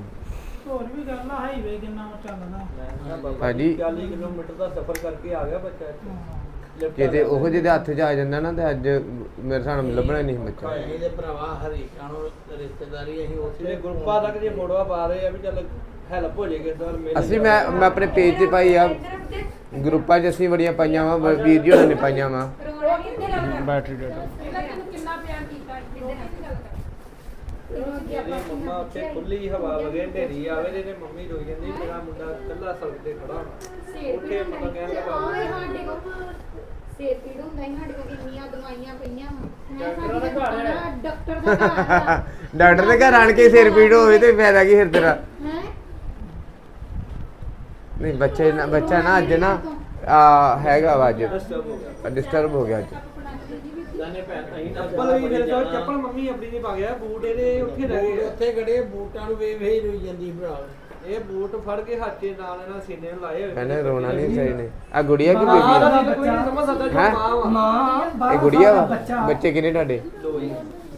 ਹੋਰ ਵੀ ਗੱਲ ਆ ਹਾਈਵੇ ਕਿੰਨਾ ਚੱਲਦਾ। ਭਾਜੀ। 40 ਕਿਲੋਮੀਟਰ ਦਾ ਸਫ਼ਰ ਕਰਕੇ ਆ ਗਿਆ ਬੱਚਾ ਇੱਥੇ। ਕਿਤੇ ਉਹੋ ਜਿਹੇ ਦੇ ਹੱਥ 'ਚ ਆ ਜਾਂਦਾ ਨਾ ਤੇ ਅੱਜ ਮੇਰੇ ਨਾਲ ਲੱਭਣਾ ਨਹੀਂ ਬੱਚਾ। ਭਾਈ ਦੇ ਭਰਾਵਾ ਹਰੀਕਾਂ ਨੂੰ ਰਿਸ਼ਤੇਦਾਰੀ ਅਸੀਂ ਉੱਥੇ ਜਿਹੜੇ ਗਰੁੱਪਾਂ ਤੱਕ ਜੇ ਫੋਟੋਆਂ ਪਾ ਰਹੇ ਆ ਵੀ ਚੱਲ ਹੈਲਪ ਹੋ ਅਸੀਂ ਮੈਂ ਮੈਂ ਆਪਣੇ ਪੇਜ ਤੇ ਪਾਈ ਆ। ਗਰੁੱਪਾਂ 'ਚ ਅਸੀਂ ਬੜੀਆਂ ਪਾਈਆਂ ਵਾ ਵੀਡੀਓ ਨੇ ਪਾਈਆਂ ਵਾ। ਬੈਟਰੀ ਡੈਡ ਇਹਦਾ ਮੰਮਾ ਉੱਥੇ ਖੁੱਲੀ ਹਵਾ ਵਗੇ ਢੇਰੀ ਆਵੇ ਤੇ ਇਹਦੇ ਮੰਮੀ ਰੋਈ ਜਾਂਦੀ ਮੇਰਾ ਮੁੰਡਾ ਇਕੱਲਾ ਸੜਕ ਤੇ ਖੜਾ ਸਿਰ ਉੱਥੇ ਪੀੜ ਮਤਲਬ ਕਹਿਣ ਲੱਗਾ ਹੀ ਸਾਡੇ ਕੋਲ ਸਿਰ ਪੀੜ ਹੁੰਦਾ ਹੀ ਸਾਡੇ ਕੋਲ ਕਿੰਨੀਆਂ ਦਵਾਈਆਂ ਪਈਆਂ ਮੈਂ ਡਾਕਟਰ ਦਾ ਘਰ ਹੈ। ਡਾਕਟਰ ਦਾ ਘਰ ਹੈ ਡਾਕਟਰ ਦੇ ਘਰ ਆਣ ਕੇ ਸਿਰ ਪੀੜ ਹੋਵੇ ਤੇ ਫਾਇਦਾ ਕੀ ਫਿਰ ਤੇਰਾ? ਹੈ? ਨਹੀਂ ਬੱਚੇ ਨਾ ਬੱਚਾ ਨਾ ਅੱਜ ਨਾ ਆ ਹੈਗਾ ਵਾ ਅੱਜ। ਡਿਸਟਰਬ ਹੋ ਗਿਆ ਡਿਸਟਰਬ ਹੋ ਗਿਆ ਅੱਜ। ਚੱਪਲ ਵੀ ਮੇਰੇ ਤੋਂ ਚੱਪਲ ਮੰਮੀ ਆਪਣੀ ਨਹੀਂ ਪਾ ਗਿਆ ਬੂਟ ਇਹਦੇ ਉੱਥੇ ਰਹਿ ਗਏ। ਉੱਥੇ ਖੜੇ ਬੂਟਾਂ ਨੂੰ ਵੇਖ ਵੇਖ ਰੋਈ ਜਾਂਦੀ ਭਰਾ। ਇਹ ਬੂਟ ਫੜ ਕੇ ਹੱਥ ਨਾਲ ਇਹਨਾਂ ਸੀਨੇ ਨੂੰ ਲਾਏ ਹੋਏ। ਕਹਿੰਦੇ ਰੋਣਾ ਨਹੀਂ ਸਹੀ ਨੇ। ਆ ਗੁੜੀਆ ਕੀ ਬੇਬੀ ਦਾ ਆ? ਦਿਲ ਕੋਈ ਨਹੀਂ ਸਮਝ ਸਕਦਾ ਜੋ ਹੈਂ? ਮਾਂ ਵਾ। ਮਾਂ ਇਹ ਗੁੜੀਆ ਵਾ? ਬੱਚੇ। ਕਿੰਨੇ ਤੁਹਾਡੇ? ਦੋ ਹੀ।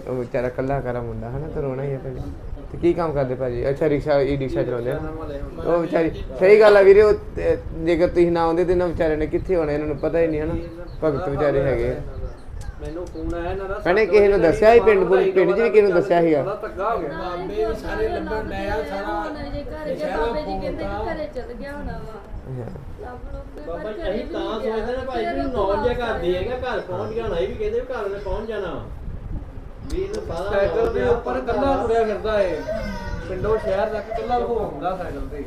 ਉਹ ਵਿਚਾਰਾ ਕੱਲਾ ਕਰਾ ਮੁੰਡਾ ਹਨਾ ਤਾਂ ਰੋਣਾ ਹੀ ਆ ਭਾਜੀ ਤੇ ਕੀ ਕੰਮ ਕਰਦੇ ਭਾਜੀ? ਅੱਛਾ ਰਿਕਸ਼ਾ ਈ ਰਿਕਸ਼ਾ ਚਲਾਉਂਦੇ ਆ? ਉਹ ਵਿਚਾਰੀ ਸਹੀ ਗੱਲ ਆ ਵੀਰੇ ਉਹ ਤੇ ਜੇਕਰ ਤੁਸੀਂ ਨਾ ਆਉਂਦੇ ਤੇ ਨਾ ਵਿਚਾਰੇ ਨੇ ਕਿੱਥੇ ਹੋਣਾ ਇਹਨਾਂ ਨੂੰ ਪਤਾ ਹੀ ਨਹੀਂ ਹਨਾ। ਭਗਤ ਵਿਚਾਰੇ ਹੈਗੇ ਆ। ਮੈਨੂੰ ਫੋਨ ਆਇਆ ਇਹਨਾਂ ਦਾ ਭੈਣੇ ਕਿਸੇ ਨੂੰ ਦੱਸਿਆ ਸੀ ਪਿੰਡ ਪੁਲਿਸ- ਪਿੰਡ 'ਚ ਵੀ ਕਿਸੇ ਨੂੰ ਦੱਸਿਆ ਸੀਗਾ? ਬੜਾ ਧੱਕਾ ਹੋ ਗਿਆ। ਬਾਬੇ ਵੀ ਸਾਰੇ ਲੱਭਣ ਡਿਆ ਸਾਰਾ ਜੇ ਘਰੇ ਜੇ ਸ਼ਹਿਰਾਂ ਬਾਬੇ ਜੀ ਕਹਿੰਦੇ ਫੋਨ ਕਿ ਘਰੇ ਚਲ ਗਿਆ ਹੋਣਾ ਵਾ। ਹਾਂ। ਲੱਭ ਲੋ ਬਾਬਾ ਜੀ ਅਸੀਂ ਤਾਂ ਸੋਚਦੇ ਨੇ ਭਾਈ ਵੀ ਨੌਲੇਜ ਜਿਹਾ ਘਰ ਦੀ ਹੈਗਾ ਘਰ ਪਹੁੰਚ ਗਿਆ ਨਾ ਇਹ ਵੀ ਕਹਿੰਦੇ ਵੀ ਘਰ ਨੇ ਪਹੁੰਚ ਜਾਣਾ ਇਹਨੂੰ ਸਾਈਕਲ ਦੇ ਉੱਪਰ ਕੱਲਾ ਤੁਰਿਆ ਫਿਰਦਾ ਏ। ਪਿੰਡੋਂ ਸ਼ਹਿਰ ਤੱਕ ਕੱਲਾ ਘੁੰਮਦਾ ਸਾਈਕਲ ਤੇ।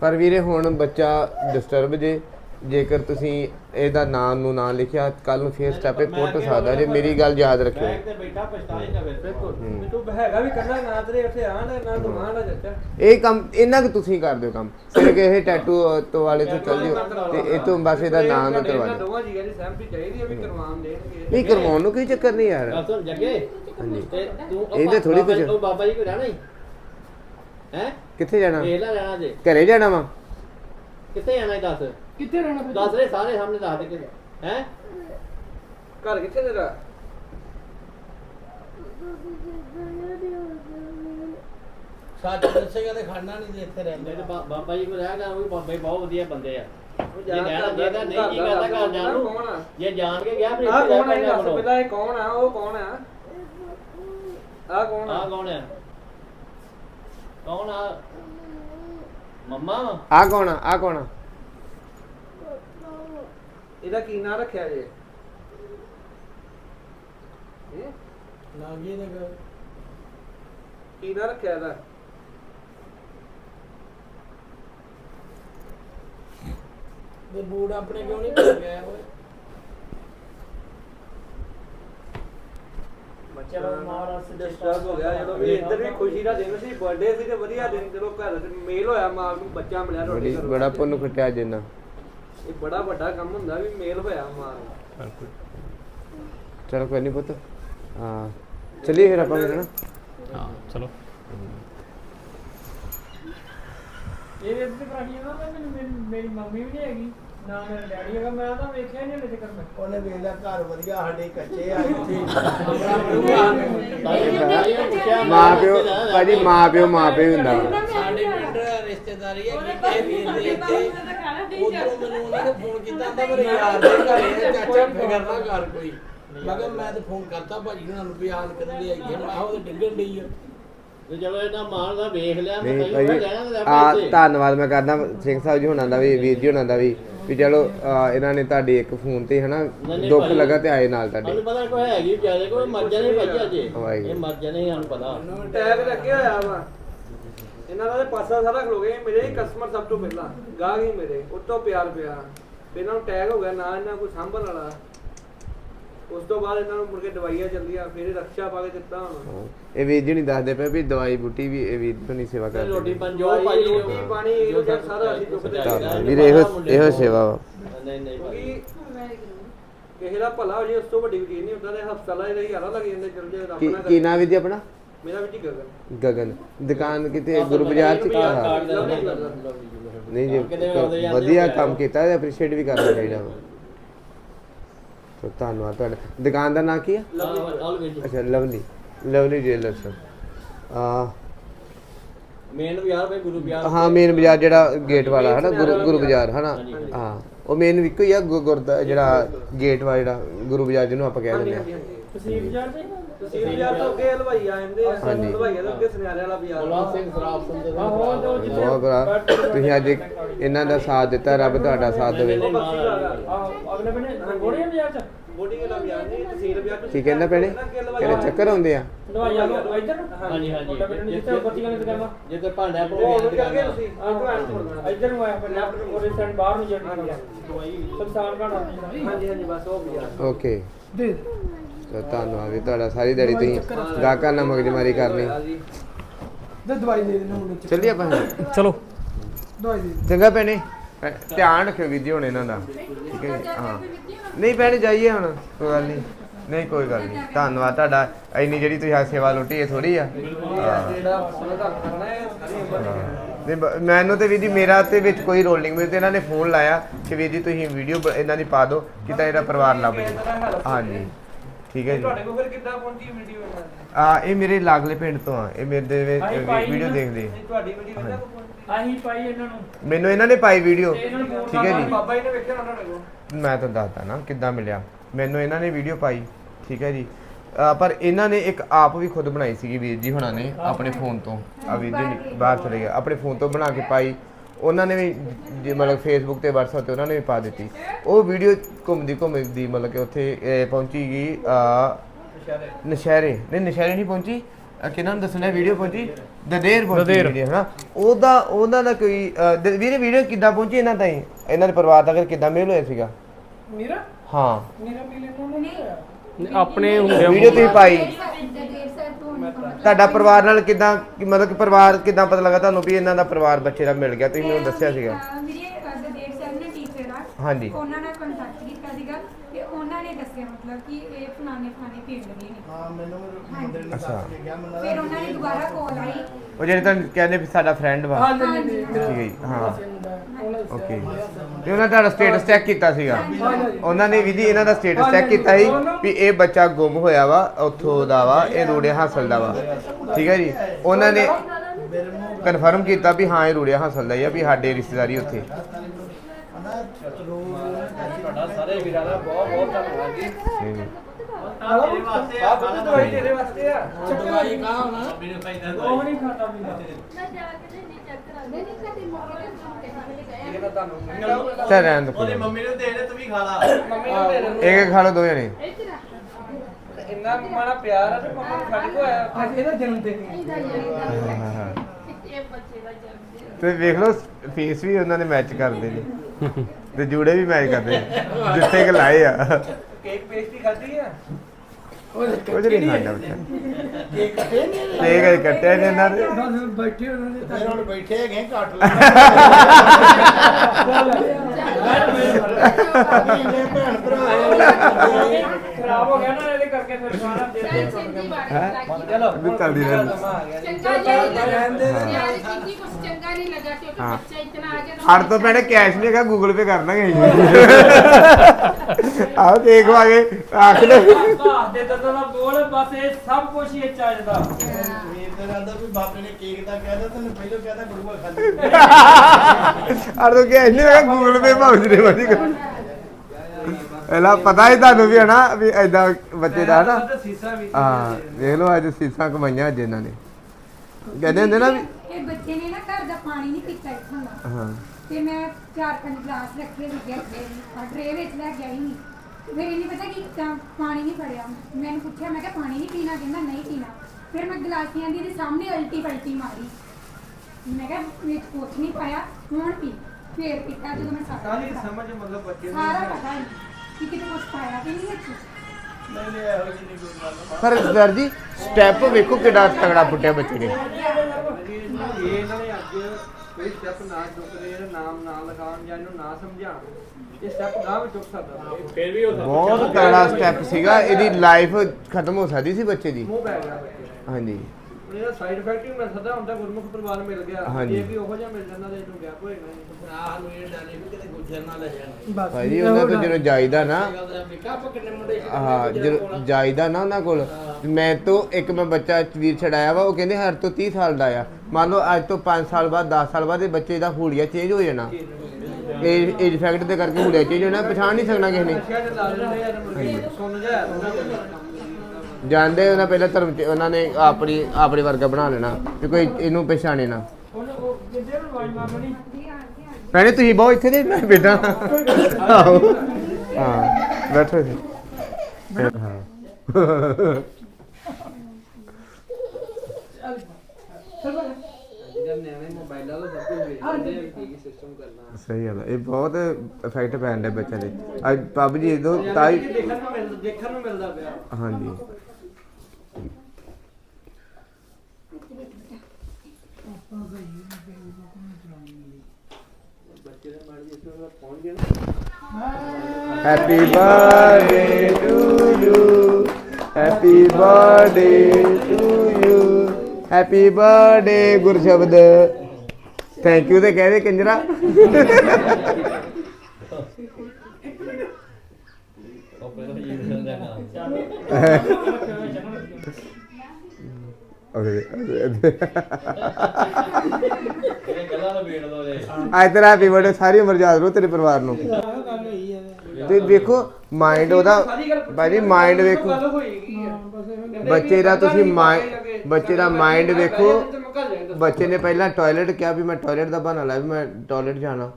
ਪਰ ਵੀਰੇ ਹੁਣ ਬੱਚਾ ਡਿਸਟਰਬ ਜੇ ਜੇਕਰ ਤੁਸੀਂ ਇਹਦਾ ਨਾਮ ਨੂੰ ਨਾ ਲਿਖਿਆ ਕੱਲ ਨੂੰ ਫੇਰ ਸਟੈਪੇ ਪੁੱਟ ਸਕਦਾ ਜੇ ਮੇਰੀ ਗੱਲ ਯਾਦ ਰੱਖਿਓ। ਬੈਗ ਤੇ ਬੈਠਾ ਪਛਤਾਏਗਾ ਫਿਰ। ਬਿਲਕੁਲ। ਹੂੰ। ਵੀ ਤੂੰ ਹੈਗਾ ਵੀ ਕੱਲਾ ਨਾ ਤੇਰੇ ਉੱਥੇ ਆਣ ਨਾ ਤੂੰ ਆਣ ਦਾ ਚਾਚਾ। ਇਹ ਕੰਮ ਇਹਨਾਂ ਕਿ ਤੁਸੀਂ ਕਰ ਦਿਓ ਕੰਮ। ਸਿਰ ਕਿ ਇਹ ਟੈਟੂ ਤੋਂ ਵਾਲੇ ਤੋਂ ਚੱਲ ਜਿਓ ਤੇ ਇਹ ਤੋਂ ਬਸ ਇਹਦਾ ਨਾਮ ਨੂੰ ਕਰਵਾ ਦਿਓ। ਦੋਵਾਂ ਜੀਆਂ ਦੀ ਸਹਿਮਤੀ ਚਾਹੀਦੀ ਹੈ ਵੀ ਕਰਵਾਉਣ ਦੇਣਗੇ। ਨਹੀਂ ਕਰਵਾਉਣ ਨੂੰ ਕੋਈ ਚੱਕਰ ਨਹੀਂ ਯਾਰ। ਸੁਣ ਜੱਗੇ। ਹਾਂਜੀ। ਤੇ ਤੂੰ ਉਹ ਇਹਦੇ ਬਾਬਾ- ਕੁਝ- ਉਹ ਬਾਬਾ ਜੀ ਕੋ ਰਹਿਣਾ ਹੀ। ਹੈ? ਕਿੱਥੇ ਜਾਣਾ? ਰਹਿਣਾ ਜੇ। ਘਰੇ ਜਾਣਾ ਵਾ? ਕਿੱਥੇ ਜਾਣਾ ਦੱਸ? ਕਿੱਥੇ ਰਹਿਣਾ ਫਿਰ? ਦੱਸ ਰਹੇ ਸਾਰੇ ਸਾਹਮਣੇ ਦੱਸ ਦੇ ਕਿ ਹੈ? ਘਰ ਕਿੱਥੇ ਤੇਰਾ? ਸੱਚ ਦੱਸੇਗਾ ਤੇ ਖਾਣਾ ਨਹੀਂ ਤੇ ਇੱਥੇ ਰਹਿੰਦੇ। ਬਾ- ਬਾਬਾ ਜੀ ਕੋ ਰਹਿ ਗਿਆ ਉਹ ਬਾਬਾ ਜੀ ਬਹੁਤ ਵਧੀਆ ਬੰਦੇ ਆ। ਜੇ ਜਾਣ ਰਹਿਣਾ ਘਰ ਦਾ- ਚਾਹੀਦਾ ਨਹੀਂ ਜੀ ਕਰਦਾ ਘਰ ਜਾਣ ਨੂੰ? ਜੇ ਕੇ ਗਿਆ ਫਿਰ ਆਹ ਇੱਥੇ ਕੌਣ ਹੈ ਦੱਸ ਕੋਲੋਂ। ਪਹਿਲਾਂ ਇਹ ਕੌਣ ਆ? ਉਹ ਕੌਣ ਆ? ਆ ਕੌਣ ਆਹ ਆ ਕੌਣ ਆ? ਕੌਣ ਆ? ਮੰਮਾ? ਆ ਕੌਣ ਆ? ਆ ਕੌਣ ਆ? ਇਹਦਾ ਕੀ ਨਾਂ ਰੱਖਿਆ ਜੇ? ਨਾ ਜੀ ਨੇ ਕੀ ਨਾਂ ਰੱਖਿਆ ਇਹਦਾ? ਤੇ ਬੂੜ ਆਪਣੇ ਕਿਉਂ ਨਹੀਂ ਪਾ ਗਿਆ ਓਏ? ਚਲੋ ਮਹਾਰਾਜ ਡਿਸਟਰਬ ਹੋ ਗਿਆ ਜਦੋਂ ਵੀ ਇੱਧਰ ਵੀ ਖੁਸ਼ੀ ਦਾ ਦਿਨ ਸੀ ਬਰਥਡੇ ਸੀ ਤੇ ਵਧੀਆ ਦਿਨ ਚਲੋ ਘਰ ਤੇ ਮੇਲ ਹੋਇਆ ਮਾਂ ਨੂੰ ਬੱਚਾ ਮਿਲਿਆ ਰੋਟੀ ਬੜੀ ਘਰੋਂ। ਬੜਾ ਪੁੰਨ ਖਟਿਆ ਜਿੰਨਾ। ਇਹ ਬੜਾ ਵੱਡਾ ਕੰਮ ਹੁੰਦਾ ਵੀ ਮੇਲ ਹੋਇਆ ਚਲੋ ਕੋਈ ਨਹੀਂ ਪੁੱਤ ਹਾਂ ਚਲਿਏ ਫਿਰ ਆਪਾਂ ਮਿਲਣਾ ਹਾਂ ਚਲੋ ਇਹ ਵੀ ਇੱਥੇ ਕਰਾਣੀ ਨਾ ਮੈਨੂੰ ਮੇਰੀ- ਮੇਰੀ ਮੰਮੀ ਵੀ ਨਹੀਂ ਹੈਗੀ ਨਾ ਮੇਰਾ ਡੈਡੀ ਹੈਗਾ ਮੈਂ ਤਾਂ ਵੇਖਿਆ ਨਹੀਂ ਹਲੇ ਤੱਕ ਮੈਂ ਉਹਨੇ ਵੇਲਾ ਘਰ ਵਧੀਆ ਸਾਡੇ ਕੱਚੇ ਆ ਇੱਥੇ ਮਾਂ ਪਿਓ ਭਾਜੀ ਮਾਂ ਪਿਓ ਮਾਂ ਪਿਓ ਹੀ ਹੁੰਦਾ ਵਾ ਸਾਡੇ ਪਿੰਡ ਰਿਸ਼ਤੇਦਾਰੀ ਹੈ ਕਿ ਕਿਸੇ ਵੀਰ ਦੇ ਇੱਥੇ ਉਧਰੋਂ ਮੈਨੂੰ ਉਹਨਾਂ ਨੇ ਫੋਨ ਕੀਤਾ ਤਾਂ ਮੇਰੇ ਯਾਰ ਦੇ ਘਰੇ ਆ, ਚਾਚਾ ਫਿਕਰ ਨਾ ਕਰ ਕੋਈ। ਮੈਂ ਕਿਹਾ ਮੈਂ ਤਾਂ ਫੋਨ ਕਰਤਾ ਭਾਜੀ ਉਹਨਾਂ ਨੂੰ ਵੀ ਆਣ ਕਦੇ ਆਈਏ ਮੈਂ ਕਿਹਾ ਉਹ ਤਾਂ ਡਿੱਗਣ ਡਈ ਆ। ਤੇ ਚਲੋ ਇਹਨਾਂ ਮਾਂ ਦਾ ਵੇਖ ਲਿਆ ਮੈਂ ਨਹੀਂ ਕਈ ਵਾਰ ਭਾਜੀ ਕਹਿਣਾ ਆ ਤੇ ਧੰਨਵਾਦ ਮੈਂ ਕਰਦਾ ਸਿੰਘ ਸਾਹਿਬ ਜੀ ਹੁਣਾਂ ਦਾ ਵੀ ਵੀਰ ਜੀ ਹੁਣਾਂ ਦਾ ਵੀ ਵੀ ਚਲੋ ਆ, ਇਹਨਾਂ ਨੇ ਤੁਹਾਡੇ ਇੱਕ ਫੋਨ ਤੇ ਹਨਾ ਨਹੀਂ ਦੁੱਖ। ਲੱਗਾ ਤੇ ਆਏ ਨਾਲ ਤੁਹਾਡੇ। ਪਤਾ ਕੋਈ ਹੈਗੀ ਵਿਚਾਰੇ ਕੋਈ ਮਰ ਜਾਣੇ ਭਾਜੀ ਅਜੇ। ਵਾਹਿਗੁਰੂ। ਇਹ ਮਰ ਜਾਣੇ ਸਾਨੂੰ ਪਤਾ। ਟੈਗ ਲੱਗਿਆ ਹੋਇਆ ਵਾ। ਇਹਨਾਂ ਦਾ ਤੇ ਪਾਸਾ ਸਾਰਾ ਖਲੋ ਗਿਆ ਮੇਰੇ ਹੀ ਕਸਟਮਰ ਸਭ ਤੋਂ ਪਹਿਲਾਂ ਗਾਹਕ ਹੀ ਮੇਰੇ ਉਤੋਂ ਪਿਆਰ ਪਿਆ। ਇਹਨਾਂ ਨੂੰ ਟੈਗ ਹੋ ਗਿਆ ਨਾ ਇਹਨਾਂ ਕੋਈ ਸਾਂਭਣ ਵਾਲਾ। ਉਸ ਤੋਂ ਬਾਅਦ ਇਹਨਾਂ ਨੂੰ ਮੁੜ ਕੇ ਦਵਾਈਆਂ ਚੱਲਦੀਆਂ ਫਿਰ ਰਕਸ਼ਾ ਪਾ ਕੇ ਦਿੱਤਾ ਹੁਣ ਇਹ ਵੀਰ ਜੀ ਨਹੀਂ ਦੱਸਦੇ ਪਏ ਵੀ ਦਵਾਈ ਬੂਟੀ ਵੀ ਇਹ ਵੀਰ ਤੋਂ ਨਹੀਂ ਸੇਵਾ ਤੇ ਰੋਟੀ ਕਰਦੇ ਪਾਣੀ ਜੋ ਭਾਜੀ ਰੋਟੀ ਪਾਣੀ ਇਹੋ ਜਿਹਾ ਸਾਰਾ ਅਸੀਂ ਚੁੱਕਦੇ ਧੰਨਵਾਦ ਵੀਰੇ ਇਹੋ ਇਹੋ ਸੇਵਾ ਵਾ। ਨਹੀਂ ਨਹੀਂ ਕਿਸੇ ਦਾ ਭਲਾ ਹੋ ਜੇ ਉਸ ਤੋਂ ਵੱਡੀ ਚੀਜ਼ ਨਹੀਂ ਹੁੰਦਾ ਤੇ ਹਸਪਤਾਲਾਂ ਦੇ ਹਜ਼ਾਰਾਂ ਲੱਗ ਜਾਂਦੇ ਚਲ ਜੇ ਰੱਬ ਕੀ ਨਾ ਕੀ ਨਾਮ ਵੀਰ ਜੀ ਆਪਣਾ? ਮੇਰਾ ਵੀ ਜੀ ਗਗਨ ਗਗਨ ਦੁਕਾਨ ਕਿਤੇ ਗੁਰੂ ਬਾਜ਼ਾਰ ਚ brother। ਨਹੀਂ ਜੀ ਵਧੀਆ। ਕੰਮ ਕੀਤਾ ਤੇ ਐਪਰੀਸ਼ੀਏਟ ਵੀ ਕਰਨਾ ਚਾਹੀਦਾ ਵਾ। ਸੋ ਧੰਨਵਾਦ ਤੁਹਾਡਾ। ਦੁਕਾਨ ਦਾ ਨਾਂ ਕੀ ਹੈ ਅੱਛਾ ਲਵਲੀ। Lovely jewellers. ਆ ਮੇਨ ਬਾਜ਼ਾਰ ਭਾਈ ਗੁਰੂ ਬਾਜ਼ਾਰ ਹਾਂ ਮੇਨ ਬਾਜ਼ਾਰ ਜਿਹੜਾ ਗੇਟ ਵਾਲਾ ਹੈ ਨਾ ਗੁਰੂ ਗੁਰੂ ਬਾਜ਼ਾਰ ਹੈ ਨਾ। ਹਾਂ ਉਹ ਮੇਨ ਇੱਕੋ ਹੀ ਆ ਗੁਰਦਾ ਜਿਹੜਾ ਗੇਟ ਵਾਲਾ ਜਿਹੜਾ ਗੁਰੂ ਬਾਜ਼ਾਰ ਜਿਹਨੂੰ ਆਪਾਂ ਕਹਿ ਹਾਂਜੀ ਦਿੰਦੇ ਹਾਂਜੀ ਆ। ਹਾਂਜੀ ਤਸੀਬ ਜਾਣ ਤੇ? ਤੁਸੀਂ ਬਾਜ਼ਾਰ ਤੋਂ ਅੱਗੇ ਹਲਵਾਈ ਆ ਜਾਂਦੇ ਆ। ਹਾਂਜੀ। ਹਲਵਾਈ ਦੇ ਅੱਗੇ ਸੁਨਿਆਰੇ ਵਾਲਾ ਬਾਜ਼ਾਰ ਬਲਵੰਤ ਸਿੰਘ ਸਰਾਫ ਸੰਦਰ ਆਹੋ ਜੋ ਜਿੱਥੇ ਬਹੁਤ ਬੜਾ ਤੁਸੀਂ ਅੱਜ ਇਹਨਾਂ ਦਾ ਸਾਥ ਦਿੱਤਾ ਰੱਬ ਤੁਹਾਡਾ ਸਾਥ ਦੇਵੇ। ਉਹ ਬਖਸ਼ੀ ਵਾਲਾ ਆਹ ਅਗਲੇ ਬੰਨੇ ਗੋੜੀਆਂ ਬਾਜ਼ਾਰ ਚ? ਬੋਡੀ ਵਾਲਾ ਬਾਜ਼ਾਰ ਨਹੀਂ ਤਹਿਸੀਲ ਬਾਜ਼ਾਰ ਤੋਂ ਕੀ ਕਹਿੰਦਾ ਭੈਣੇ? ਕਿਹੜੇ ਚੱਕਰ ਆਉਂਦੇ ਆ। ਦਵਾਈਆਂ ਲੋ ਇੱਧਰ। ਹਾਂਜੀ ਹਾਂਜੀ। ਵੱਡਾ ਪਿੰਡ ਜਿੱਥੇ ਬੱਤੀਆਂ ਦੀ ਦੁਕਾਨਾਂ ਜਿੱਥੇ ਭਾਂਡਾ ਉਹ ਭਰੋਗੇ ਉਹ ਕਰਕੇ ਦੁਕਾਨਾਂ। ਤੁਸੀਂ। ਆਹ ਐਂ ਮੁੜਨਾ ਇੱਧਰ ਨੂੰ ਆਇਆ। ਪਰ ਲੈਫਟ ਨੂੰ ਉਹਦੇ ਸਾਈਡ ਬਾਹਰ ਨੂੰ ਜਿਹੜੀ ਸੰਸਾਰ ਘਾਣਾ ਹਾਂਜੀ ਹਾਂਜੀ ਬਸ ਉਹ ਬਾਜ਼ਾਰ। ਓਕੇ। ਦੇ। ਸੋ ਧੰਨਵਾਦ ਵੀ ਤੁਹਾਡਾ ਸਾਰੀ ਦਿਹਾੜੀ ਤੁਸੀਂ ਗਾਹਕਾਂ ਨਾਲ ਮਗਜਮਾਰੀ ਕਰਨੀ। ਦੇ ਦਵਾਈ ਦੇ ਦੇ ਮੁੰਡੇ ਚੱਲੀਏ ਆਪਾਂ। ਚਲੋ। ਦਵਾਈ ਦੇ ਚੰਗਾ ਭੈਣੇ ਧਿਆਨ ਰੱਖਿਓ ਵੀਰ ਜੀ ਹੁਣ ਇਹਨਾਂ ਦਾ। ਠੀਕ ਹੈ ਜੀ ਹਾਂ। ਨਹੀਂ ਭੈਣੇ ਜਾਈਏ ਹੁਣ ਕੋਈ ਗੱਲ ਨਹੀਂ। ਨਹੀਂ ਕੋਈ ਗੱਲ ਨਹੀਂ। ਧੰਨਵਾਦ ਤੁਹਾਡਾ। ਇੰਨੀ ਜਿਹੜੀ ਤੁਸੀਂ ਆ ਸੇਵਾ ਲੁੱਟੀ ਇਹ ਥੋੜੀ ਆ। ਹਾਂ। ਜਿਹੜਾ ਸੁਣਦਾ ਕਰਨਾ ਹੈ। ਸਾਰੀ ਉਮਰ ਨਹੀਂ ਬ- ਮੈਨੂੰ ਤੇ ਵੀਰ ਜੀ ਮੇਰਾ ਤੇ ਵਿੱਚ ਕੋਈ ਰੋਲ ਨਹੀਂ ਮੇਰੇ ਤੇ ਇਹਨਾਂ ਨੇ ਫੋਨ ਲਾਇਆ ਕਿ ਵੀਰ ਜੀ ਤੁਸੀਂ ਵੀਡੀਓ ਇਹਨਾਂ ਦੀ ਪਾ ਦਿਓ ਕਿ ਤਾਂ ਇਹਦਾ ਪਰਿਵਾਰ ਲੱਭ ਜੇ ਹਾਂਜੀ। ਠੀਕ ਹੈ ਜੀ। ਤੁਹਾਡੇ ਕੋਲ ਫਿਰ ਕਿੱਦਾਂ ਪਹੁੰਚੀ ਵੀਡੀਓ ਆ ਇਹ ਮੇਰੇ ਲਾਗਲੇ ਪਿੰਡ ਤੋਂ ਆ। ਇਹ ਮੇਰੇ ਦੇ ਵੀਡੀਓ ਨਾ। ਦੇਖਦੇ ਤੁਹਾਡੀ ਵੀਡੀਓ ਇਹਨਾਂ ਕੋਲ ਪਹੁੰਚੀ? ਆਹੀ ਪਾਈ ਇਹਨਾਂ ਨੂੰ। ਮੈਨੂੰ ਇਹਨਾਂ ਨੇ ਪਾਈ ਵੀਡੀਓ ਨੂੰ ਠੀਕ ਹੈ ਜੀ। ਬਾਬਾ ਜੀ। ਨੇ ਵੇਖਿਆ ਉਹਨਾਂ ਕੋਲ? ਮੈਂ ਤਾਂ ਦੱਸਦਾ ਨਾ ਕਿੱਦਾਂ ਮਿਲਿਆ। ਮੈਨੂੰ ਇਹਨਾਂ ਨੇ ਵੀਡੀਓ ਪਾਈ। ਠੀਕ ਹੈ ਜੀ। ਪਰ ਇਹਨਾਂ ਨੇ ਇੱਕ ਆਪ ਵੀ ਖੁਦ ਬਣਾਈ ਸੀਗੀ ਵੀਰ ਜੀ ਹੁਣਾਂ ਨੇ ਆਪਣੇ ਫੋਨ ਤੋਂ। ਆ ਵੀਰ ਜੀ ਬਾਹਰ ਚਲੇ ਗਏ। ਆਪਣੇ ਫੋਨ ਤੋਂ ਬਣਾ ਕੇ ਪਾਈ। ਉਹਨਾਂ ਨੇ ਵੀ ਜੇ ਮਤਲਬ ਫੇਸਬੁੱਕ ਤੇ WhatsApp ਤੇ ਉਹਨਾਂ ਨੇ ਵੀ ਪਾ ਦਿੱਤੀ। ਉਹ ਵੀਡੀਓ ਘੁੰਮਦੀ ਘੁੰਮਦੀ ਮਤਲਬ ਕਿ ਉੱਥੇ ਪਹੁੰਚੀ ਗਈ ਅ, ਨਸ਼ਹਿਰੇ। ਨਹੀਂ ਨਸ਼ਹਿਰੇ ਨਹੀਂ ਪਹੁੰਚੀ। ਅ, ਕਿਹਨਾਂ ਨੂੰ ਦੱਸਣਾ ਵੀਡੀਓ ਪਹੁੰਚੀ? ਦਦੇਰ ਪਹੁੰਚੀ ਦਦੇਰ। ਵੀਡੀਓ ਹਨਾ? ਉਹਦਾ ਉਹਨਾਂ ਦਾ ਕੋਈ ਦ- ਵੀਰੇ ਵੀਡੀਓ ਕਿੱਦਾਂ ਪਹੁੰਚੀ ਇਹਨਾਂ ਤਾਈਂ? ਇਹਨਾਂ ਦੇ ਪਰਿਵਾਰ ਤੱਕ ਕਿੱਦਾਂ ਮੇਲ ਹੋਇਆ ਸੀਗਾ? ਮੇਰਾ? ਹਾਂ। ਮੇਰਾ ਮਿਲੇ ਨੂੰ ਨਹੀਂ ਆਪਣੇ ਹੁੰਦੇ ਵੀਡੀਓ ਤੁਸੀਂ ਪਾਈ। ਤੁਹਾਡਾ ਪਰਿਵਾਰ ਨਾਲ ਕਿੱਦਾਂ ਮਤਲਬ ਕਿ ਪਰਿਵਾਰ ਕਿੱਦਾਂ ਪਤਾ ਲੱਗਾ ਤੁਹਾਨੂੰ ਵੀ ਇਹਨਾਂ ਦਾ ਪਰਿਵਾਰ ਬੱਚੇ ਦਾ ਮਿਲ ਗਿਆ? ਤੁਸੀਂ ਮੈਨੂੰ ਦੱਸਿਆ ਸੀਗਾ। ਮੇਰੇ ਦੇਰ ਸਾਹਿਬ ਨੇ ਟੀਚਰ ਆ। ਹਾਂਜੀ। ਉਹਨਾਂ ਨਾਲ ਕੰਟੈਕਟ ਕੀਤਾ ਸੀਗਾ ਤੇ ਉਹਨਾਂ ਨੇ ਦੱਸਿਆ ਮਤਲਬ ਕਿ ਇਹ ਫਲਾਣੇ ਫਲਾਣੇ ਪਿੰਡ ਦੇ ਨੇ। ਹਾਂ ਮੈਨੂੰ ਮੁੰਡੇ ਨੇ ਅੱਛਾ। ਦੱਸ ਕੇ ਗਿਆ ਮੈਨੂੰ ਫਿਰ ਉਹਨਾਂ ਨੇ ਦੁਬਾਰਾ ਕਾਲ ਆਈ। ਉਹ ਜਿਹੜੇ ਤੁਹਾਨੂੰ ਕਹਿੰਦੇ ਵੀ ਸਾਡਾ ਫਰੈਂਡ ਵਾ। ਹਾਂਜੀ ਹਾਂਜੀ। ਠੀਕ ਹੈ ਜੀ, ਹਾਂ। ਓਕੇ। ਤੇ ਉਹਨਾਂ ਤੁਹਾਡਾ ਸਟੇਟਸ ਚੈੱਕ ਕੀਤਾ ਸੀਗਾ। ਉਹਨਾਂ ਨੇ ਵੀ ਜੀ ਇਹਨਾਂ ਦਾ ਸਟੇਟਸ ਚੈੱਕ ਕੀਤਾ ਸੀ ਵੀ ਇਹ ਬੱਚਾ ਗੁੰਮ ਹੋਇਆ ਵਾ ਉੱਥੋਂ ਦਾ ਵਾ ਇਹ ਰੂੜੇ ਹਾਸਲ ਦਾ ਵਾ। ਠੀਕ ਹੈ ਜੀ? ਉਹਨਾਂ ਨੇ ਕਨਫਰਮ ਕੀਤਾ ਵੀ ਹਾਂ ਇਹ ਰੂੜੇ ਹਾਸਲ ਦਾ ਹੀ ਆ ਵੀ ਸਾਡੇ ਰਿਸ਼ਤੇਦਾਰੀ ਉੱਥੇ। ਤੁਹਾਡਾ ਸਾਰੇ ਵੀਰਾਂ ਦਾ ਬਹੁਤ ਬਹੁਤ ਧੰਨਵਾਦ ਜੀ। ਹਮ। ਤੇਰੇ ਵਾਸਤੇ ਆਹ ਬੁੱਧ ਦਵਾਈ ਤੇਰੇ ਵਾਸਤੇ ਆ। ਦਵਾਈ ਕਾ ਹੋਣਾ? ਮੈਨੂੰ ਪੈਂਦਾ ਉਹ ਨਹੀਂ ਖਾਤਾ ਪੀਂਦਾ ਮੈਂ ਜਾ ਕੇ ਨਹੀਂ ਚੈੱਕ ਕਰਾ ਦੇ ਨਹੀਂ ਕਦੇ ਮੋੜੇ ਤੋਂ ਇਹ ਕਹਿੰਦਾ ਤੁਹਾਨੂੰ ਚੱਲ ਰਹਿਣ ਦੋ। ਉਹਦੀ ਮੰਮੀ ਨੂੰ ਦੇ ਦੇ ਤੂੰ ਵੀ ਖਾ ਲਾ। ਮੰਮੀ ਨੂੰ ਦੇ ਦੇ। ਇੱਕ ਇੱਕ ਖਾ ਲਓ ਦੋ ਜਣੇ। ਇੱਧਰ ਆ ਇੰਨਾ ਮਾਣਾ ਪਿਆਰ ਆ ਤੇ ਮੰਮਾ ਨੂੰ ਸਾਡੇ ਕੋ ਆਇਆ ਅੱਜ ਇਹਦਾ ਜਨਮ ਦਿਨ ਹਾਂ, ਹਾਂ। ਇਹ ਬੱਚੇ ਦਾ ਜਨਮ ਦਿਨ। ਤੇ ਵੇਖ ਲਓ ਫੇਸ ਵੀ ਉਹਨਾਂ ਨੇ ਮੈਚ ਕਰਦੇ ਨੇ। ਤੇ ਜੂੜੇ ਵੀ ਮੈਚ ਕਰਦੇ ਜਿੱਥੇ ਕਿ ਲਾਏ ਆ। ਕੇਕ ਪੇਸਟਰੀ ਖਾਧੀ ਆ? ਕੁਝ ਨਹੀਂ ਖਾਂਦਾ ਬੱਚਾ। ਕੇਕ ਕੱਟਿਆ ਨੇ ਇਹਨਾਂ ਨੇ ਬਸ ਬੈਠੇ ਉਹਨਾਂ ਦੇ ਹੁਣ ਬੈਠੇ ਹੈਗੇ ਕੱਟ ਲੈ ਇਹਨੇ ਭੈਣ ਭਰਾ ਚਲੋ। ਵੀ ਚੱਲਦੀ ਰਹਿੰਦੀ ਸਮਾਂ ਆ ਗਿਆ ਜੀ ਚੰਗਾ ਨਹੀਂ ਲੱਗਾ ਰਹਿੰਦੇ ਹਾਂ। ਯਾਰ ਕਿੰਨੀ ਕੁਛ ਚੰਗਾ ਨਹੀਂ ਲੱਗਾ ਕਿਉਂਕਿ ਹਾਂ। ਬੱਚਾ ਇਤਨਾ ਆ ਗਿਆ ਹੜ ਤੋਂ ਪਹਿਲੇ ਕੈਸ਼ ਨਹੀਂ ਹੈਗਾ ਗੂਗਲ ਪੇ ਕਰ ਦਾਂਗੇ ਆਓ ਦੇਖ ਵਾਗੇ ਆਖ ਲੈ ਬਾਸ ਦੇ ਦਰਦ ਦਾ ਬੋਲ ਬਸ ਇਹ ਸਭ ਕੁਝ ਹੀ ਇੱਚ ਆ ਜਾਂਦਾ ਵੀਰ ਦੇ ਨਾਲ ਦਾ ਵੀ ਬਾਪੇ ਦਾ ਨਹੀਂ ਇਹਲਾ ਪਤਾ ਹੀ ਤੁਹਾਨੂੰ ਵੀ ਹੈ ਨਾ ਵੀ ਐਦਾਂ ਬੱਚੇ ਦਾ ਨਾ। ਤਾਂ ਸੀਸਾ ਵੀ ਹਾਂ ਦੇਖ ਲਓ ਅੱਜ ਸੀਸਾਂ ਕਮਾਈਆਂ ਅੱਜ ਇਹਨਾਂ ਨੇ। ਕਹਿੰਦੇ ਹੁੰਦੇ ਨਾ ਵੀ ਇਹ ਬੱਚੇ ਨੇ ਨਾ ਘਰ ਦਾ ਪਾਣੀ ਨਹੀਂ ਪੀਤਾ ਇੱਥੋਂ ਦਾ। ਹਾਂ। ਤੇ ਮੈਂ ਚਾਰ ਪੰਜ ਗਲਾਸ ਰੱਖੇ ਅੱਗੇ। ਆ ਟਰੇ ਵਿੱਚ ਲੈ ਕੇ ਆਈ ਨਹੀਂ ਫਿਰ ਇਹ ਨਹੀਂ ਪਤਾ ਕਿ ਪਾਣੀ ਨਹੀਂ ਫੜਿਆ। ਮੈਨੂੰ ਪੁੱਛਿਆ ਮੈਂ ਕਿਹਾ ਪਾਣੀ ਨਹੀਂ ਪੀਣਾ? ਕਹਿੰਦਾ ਨਹੀਂ ਪੀਣਾ। ਫਿਰ ਮੈਂ ਗਲਾਸੀਆਂ ਦੀ ਇਹਦੇ ਸਾਹਮਣੇ ਉਲਟੀ ਪਲਟੀ ਮਾਰੀ। ਮੈਂ ਕਿਹਾ ਵਿੱਚ ਕੁਛ ਨਹੀਂ ਪਾਇਆ ਹੁਣ ਪੀ। ਫੇਰ ਪੀਤਾ ਜਦੋਂ ਮੈਂ ਸਾਰਾ। ਸਮਝ ਮਤਲਬ ਬੱਚੇ ਨੂੰ ਸਾਰਾ ਪਤਾ। ਹੀ ਕਿ ਕਿਤੇ ਕੁਛ ਪਾਇਆ ਕਿ ਨਹੀਂ ਵਿੱਚ ਨਹੀਂ ਨਹੀਂ ਇਹੋ ਜਿਹੀ ਨਹੀਂ ਕੋਈ ਗੱਲ। ਪਰ ਸਰ ਜੀ ਸਟੈਪ ਵੇਖੋ ਕਿੱਡਾ ਤਗੜਾ ਫੁੱਟਿਆ ਬੱਚੇ ਨੇ। ਇਹ ਇਹਨਾਂ ਨੇ ਅੱਜ ਕੋਈ ਸਟੈਪ ਨਾ ਚੁੱਕਦੇ ਇਹਦਾ ਨਾਮ ਨਾ ਲਗਾਉਣ ਜਾਂ ਇਹਨੂੰ ਨਾ ਸਮਝਾਉਣ। ਇਹ ਸਟੈਪ ਗਾਹ ਵੀ ਚੁੱਕ ਸਕਦਾ। ਫਿਰ ਵੀ ਉਹ ਬਹੁਤ ਤਗੜਾ ਸਟੈਪ ਸੀਗਾ ਇਹਦੀ ਲਾਈਫ ਖਤਮ ਹੋ ਸਕਦੀ ਸੀ ਬੱਚੇ ਦੀ। ਮੂੰਹ ਪੈ ਗਿਆ ਬੱਚੇ ਹਾਂਜੀ। ਨਹੀਂ ਤਾਂ ਸਾਈਡ ਇਫੈਕਟ ਹੀ ਮਿਲ ਸਕਦਾ ਹੁੰਦਾ ਗੁਰਮੁਖ ਪਰਿਵਾਰ ਮਿਲ ਗਿਆ। ਹਾਂਜੀ। ਜੇ ਵੀ ਉਹੋ ਜਿਹਾ ਮਿਲ ਜਾਂਦਾ ਤੇ ਇਹਨੂੰ ਗੈਪ ਹੋਏਗਾ ਹੀ। ਆਹ ਨੂੰ ਇਹ ਡਾਲੇ ਵੀ ਕਿਤੇ ਗੁੱਜਰ ਨਾ ਲੈ ਜਾਣ। ਭਾਈ ਜੀ ਉਹਨਾਂ ਤੋਂ ਜਦੋਂ ਜਾਈਦਾ ਨਾ ਮੇਕਾ ਆਪਾਂ ਕਿੰਨੇ ਮੁੰਡੇ ਸੀ ਹਾਂ ਜਦੋਂ ਜਾਈਦਾ ਨਾ ਉਹਨਾਂ ਕੋਲ ਮੈਂ ਤੋਂ ਇੱਕ ਮੈਂ ਬੱਚਾ ਵੀਰ ਛਡਾਇਆ ਵਾ ਉਹ ਕਹਿੰਦੇ ਹਰ ਤੋਂ 30 ਸਾਲ ਦਾ ਆ। ਮੰਨ ਲਓ ਅੱਜ ਤੋਂ 5 ਸਾਲ ਬਾਅਦ 10 ਸਾਲ ਬਾਅਦ ਇਹ ਬੱਚੇ ਦਾ ਹੂਲੀਆ ਚੇਂਜ ਹੋ ਜਾਣਾ। ਇਹ ਏਜ ਫੈਕਟ ਦੇ ਕਰਕੇ ਹੂਲੀਆ ਚੇਂਜ ਹੋਣਾ ਪਛਾਣ ਨਹੀਂ ਸਕਣਾ ਕਿਸੇ ਨੇ। ਲਾ ਦਿੰਦੇ ਮੁਰਗੇ ਸੁਣ ਜਾ ਜਾਣਦੇ ਉਹਨਾਂ ਪਹਿਲਾਂ ਧਰਮ ਚ ਉਹਨਾਂ ਨੇ ਆਪਣੀ ਆਪਣੇ ਵਰਗਾ ਬਣਾ ਲੈਣਾ ਵੀ ਕੋਈ ਇਹਨੂੰ ਪਛਾਣੇ ਨਾ। ਜਿੱਦੇ ਭੈਣੇ ਤੁਸੀਂ ਬਹੁਤ ਇੱਥੇ ਦੇ ਮੈਂ ਬੇਟਾ ਹਾਂ ਬੈਠੋ ਜੀ। ਹਾਂ ਦਾ ਸਹੀ ਗੱਲ ਹੈ। ਇਹ ਬਹੁਤ ਇਫੈਕਟ ਪੈਂਦਾ ਬੱਚਿਆਂ ਦੇ। ਅੱਜ ਪੱਬ ਜੀ ਤੋਂ ਦੇਖਣ ਨੂੰ ਮਿਲਦਾ ਪਿਆ। ਹਾਂਜੀ ਬੱਚੇ ਦੇ ਮਾੜੀ ਜਿਹੀ ਇਸ ਵਿੱਚ ਪਹੁੰਚ ਗਏ ਨਾ happy birthday to you happy birthday to you happy birthday Gurshabad thank you ਤੇ ਕਹਿ ਦੇ ਕੰਜਰਾ ਜੇ ਅੱਜ ਤੇਰਾ ਹੈਪੀ ਬਰਥਡੇ ਸਾਰੀ ਉਮਰ ਯਾਦ ਰਹੋ ਤੇਰੇ ਪਰਿਵਾਰ ਨੂੰ ਤੇ ਵੇਖੋ ਮਾਈਂਡ ਉਹਦਾ ਭਾਜੀ ਮਾਈਂਡ ਵੇਖੋ। ਬੱਚੇ ਦਾ ਤੁਸੀਂ ਮਾਈਂਡ ਬੱਚੇ ਦਾ ਮਾਈਂਡ ਵੇਖੋ। ਬੱਚੇ ਨੇ ਪਹਿਲਾਂ ਟਾਇਲਟ ਕਿਹਾ ਵੀ ਮੈਂ ਟਾਇਲਟ ਦਾ ਬਹਾਨਾ ਲਾਇਆ ਵੀ ਮੈਂ ਟਾਇਲਟ ਜਾਣਾ।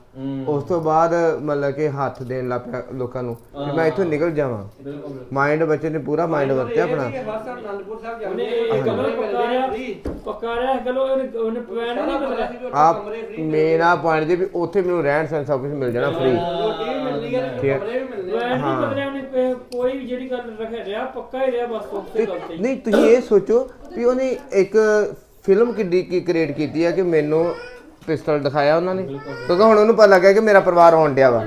ਉਸ ਤੋਂ ਬਾਅਦ ਮਤਲਬ ਕਿ ਹੱਥ ਦੇਣ ਲੱਗ ਪਿਆ ਲੋਕਾਂ ਨੂੰ ਵੀ ਮੈਂ ਇੱਥੋਂ ਨਿਕਲ ਜਾਵਾਂ। ਮਾਈਂਡ ਬੱਚੇ ਨੇ ਪੂਰਾ ਮਾਈਂਡ ਵਰਤਿਆ ਆਪਣਾ। ਪੱਕਾ ਰਿਹਾ ਗੱਲੋਂ ਉਹਨੇ ਪਲਾਨ ਨਹੀਂ ਬਦਲਿਆ। ਆਪ ਮੇਰਾ ਪੁਆਇੰਟ ਜੇ ਵੀ ਉੱਥੇ ਮੈਨੂੰ ਰਹਿਣ ਸਹਿਣ ਸਭ ਕੁਝ ਮਿਲ ਜਾਣਾ ਫ੍ਰੀ ਠੀਕ ਹੈ। ਕਮਰੇ ਵੀ। ਪਲਾਨ ਹਾਂ। ਕੋਈ- ਵੀ ਜਿਹੜੀ ਗੱਲ ਰੱਖਿਆ ਰਿਹਾ ਪੱਕਾ ਹੀ ਰਿਹਾ ਬਸ ਉਸੇ ਗੱਲ ਤੇ ਹੀ। ਨਹੀਂ ਤੁਸੀਂ ਇਹ ਸੋਚੋ ਵੀ ਉਹਨੇ ਇੱਕ ਫਿਲਮ ਕਿੱਡੀ ਕੀ ਕ੍ਰੀਏਟ ਕੀਤੀ ਹੈ ਕਿ ਮੈਨੂੰ ਪਿਸਤਲ ਦਿਖਾਇਆ ਉਹਨਾਂ ਨੇ। ਕਿਉਂਕਿ ਹੁਣ ਉਹਨੂੰ ਪਤਾ ਲੱਗਾ ਕਿ ਮੇਰਾ ਪਰਿਵਾਰ ਆਉਣ ਡਿਆ ਵਾ।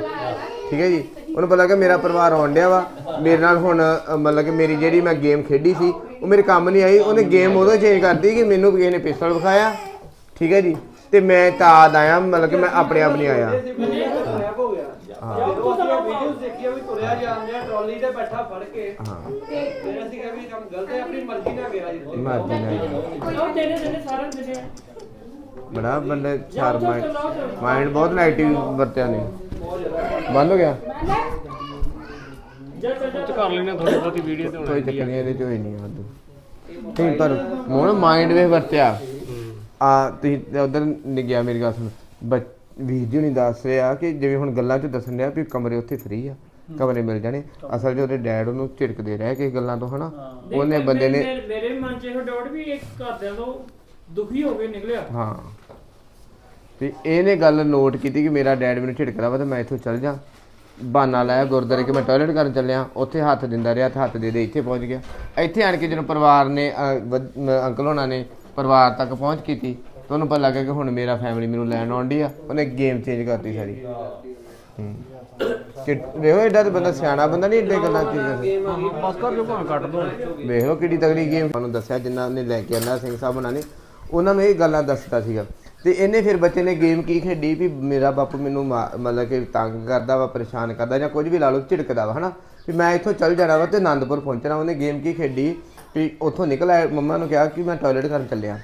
ਠੀਕ ਹੈ ਜੀ? ਉਹਨੂੰ ਪਤਾ ਲੱਗਾ ਮੇਰਾ ਪਰਿਵਾਰ ਆਉਣ ਡਿਆ ਵਾ। ਮੇਰੇ ਨਾਲ ਹੁਣ ਅ, ਮਤਲਬ ਕਿ ਮੇਰੀ ਜਿਹੜੀ ਮੈਂ ਗੇਮ ਖੇਡੀ ਸੀ ਉਹ ਮੇਰੇ ਕੰਮ ਨਹੀਂ ਆਈ। ਉਹਨੇ ਗੇਮ ਉਦੋਂ ਚੇਂਜ ਕਰਤੀ ਕਿ ਮੈਨੂੰ ਕਿਸੇ ਨੇ ਪਿਸਤਲ ਵਿਖਾਇਆ। ਠੀਕ ਹੈ ਜੀ? ਤੇ ਮੈਂ ਤਾਦ ਆਇਆ ਮਤਲਬ ਕਿ ਮੈਂ ਆਪਣੇ ਆਪ ਨਹੀਂ ਆਇਆ। ਇਹ ਸੀ ਵੀ ਇਹ ਰੈਪ ਹੋ ਗਿਆ। ਜਦੋਂ ਅਸੀਂ ਵੀਡੀਓ ਦੇਖੀਆਂ ਵੀ ਤੁਰਿਆ ਜਾਂਦੇ ਆ ਟਰਾਲੀ ਤੇ ਬੈਠਾ ਫੜ ਕੇ ਹਾਂ ਫਿਰ ਅਸੀਂ ਕਿਹਾ ਵੀ ਇਹ ਕੰਮ ਗਲਤ ਹੈ ਆਪਣੀ ਮਰਜ਼ੀ ਨਾਲ ਗਿਆ ਜਿੱਥੇ ਮਰਜ਼ੀ ਨਾਲ ਉਹ ਸਾਰਿਆਂ ਨੂੰ। ਬੜਾ ਬੰਦੇ ਚਾਰ ਮਾਈਂਡ ਮਾਈਂਡ ਬਹੁਤ ਨੈਗੇਟਿਵ ਵਰਤਿਆ ਨੇ। ਬੰਦ ਹੋ ਗਿਆ? ਜਾ ਕਰ ਲੈਣੇ ਥੋੜੀ ਬਹੁਤੀ ਵੀਡੀਓ ਤੇ ਕੋਈ ਚੱਕਰ ਨਹੀਂ ਇਹਦੇ ਚ ਹੋਈ ਨਹੀਂ ਵਾਧੂ। ਨਹੀਂ ਪਰ ਮੋਣ ਮਾਈਂਡ ਵੇ ਵਰਤਿਆ। ਆ ਤੁਸੀਂ ਉਧਰ ਨਹੀਂ ਗਿਆ ਮੇਰੀ ਗੱਲ ਸੁਣ। ਵੀਰ ਜੀ ਨਹੀਂ ਦੱਸ ਰਿਹਾ ਕਿ ਜਿਵੇਂ ਹੁਣ ਗੱਲਾਂ 'ਚ ਦੱਸਣ ਰਿਹਾ ਵੀ ਕਮਰੇ ਉੱਥੇ ਫ੍ਰੀ ਆ। ਕਮਰੇ ਮਿਲ ਜਾਣੇ। ਅਸਲ 'ਚ ਉਹਦੇ ਡੈਡ ਉਹਨੂੰ ਝਿੜਕਦੇ ਰਹੇ ਕਿ ਗੱਲਾਂ ਤੋਂ ਹਨਾ? ਉਹਨੇ ਨਹੀਂ, ਬੰਦੇ ਨੇ ਮੇਰੇ- ਮੇਰੇ ਮਨ 'ਚ ਇਹ ਡਾਊਟ ਵੀ ਇੱਕ ਘਰਦਿਆਂ ਤੋਂ ਦੁਖੀ ਹੋ ਕੇ ਨਿਕਲਿਆ। ਹਾਂ। ਤੇ ਇਹਨੇ ਗੱਲ ਨੋਟ ਕੀਤੀ ਕਿ ਮੇਰਾ ਡੈਡ ਮੈਨੂੰ ਝਿੜਕਦਾ ਵਾ ਤੇ ਮੈਂ ਇੱਥੋਂ ਚੱਲ ਜਾ। ਬਹਾਨਾ ਲਾਇਆ ਗੁਰਦਾਰੇ ਕਿ ਮੈਂ ਟਾਇਲਟ ਕਰਨ ਚੱਲਿਆ। ਉੱਥੇ ਹੱਥ ਦਿੰਦਾ ਰਿਹਾ ਤੇ ਹੱਥ ਦੇ ਦੇ ਇੱਥੇ ਪਹੁੰਚ ਗਿਆ। ਇੱਥੇ ਆਣ ਕੇ ਜਦੋਂ ਪਰਿਵਾਰ ਨੇ ਅ, ਵਧ- ਮ- ਅੰਕਲ ਹੋਣਾ ਨੇ ਪਰਿਵਾਰ ਤੱਕ ਪਹੁੰਚ ਕੀਤੀ ਤਾਂ ਉਹਨੂੰ ਪਤਾ ਲੱਗਾ ਕਿ ਹੁਣ ਮੇਰਾ ਫੈਮਿਲੀ ਮੈਨੂੰ ਲੈਣ ਆਉਂਦੀ ਆ। ਉਹਨੇ ਗੇਮ ਚੇਂਜ ਕਰਤੀ ਸਾਰੀ। ਹੂੰ। ਕਿ ਵੇਖੋ ਐਡਾ ਤੇ ਬੰਦਾ ਸਿਆਣਾ ਬੰਦਾ ਨਹੀਂ, ਏਡੇ ਗੱਲਾਂ ਚੇਂਜ ਕਰ ਬਸ ਕਰ ਜੋ ਭਾਵੇਂ ਕੱਟ ਦੋ ਵੇਖ ਲਓ ਕਿੱਡੀ ਤਗੜੀ ਗੇਮ ਤੁਹਾਨੂੰ ਦੱਸਿਆ ਜਿੰਨਾ ਉਹਨੇ ਲੈ ਕੇ ਆਂਦਾ, ਸਿੰਘ ਸਾਹਿਬ ਉਹਨਾਂ ਨੇ, ਉਹਨਾਂ ਨੂੰ ਇਹ ਗੱਲਾਂ ਦੱਸਦਾ ਸੀਗਾ। ਤੇ ਇਹਨੇ ਫਿਰ ਬੱਚੇ ਨੇ ਗੇਮ ਕੀ ਖੇਡੀ ਵੀ ਮੇਰਾ ਬਾਪੂ ਮੈਨੂੰ ਮਾ- ਮਤਲਬ ਕਿ ਤੰਗ ਕਰਦਾ ਵਾ, ਪਰੇਸ਼ਾਨ ਕਰਦਾ ਜਾਂ ਕੁਝ ਵੀ ਲਾ ਲਓ, ਝਿੜਕਦਾ ਵਾ, ਹਨਾ? ਵੀ ਮੈਂ ਇੱਥੋਂ ਚੱਲ ਜਾਣਾ ਵਾ ਤੇ ਆਨੰਦਪੁਰ ਪਹੁੰਚਣਾ। ਉਹਨੇ ਗੇਮ ਕੀ ਖੇਡੀ ਵੀ ਉੱਥੋਂ ਨਿਕਲ ਆਇਆ। ਮੰਮਾ ਨੂੰ ਕਿਹਾ ਕਿ ਮੈਂ ਟਾਇਲਟ ਕਰਨ ਚੱਲਿਆ।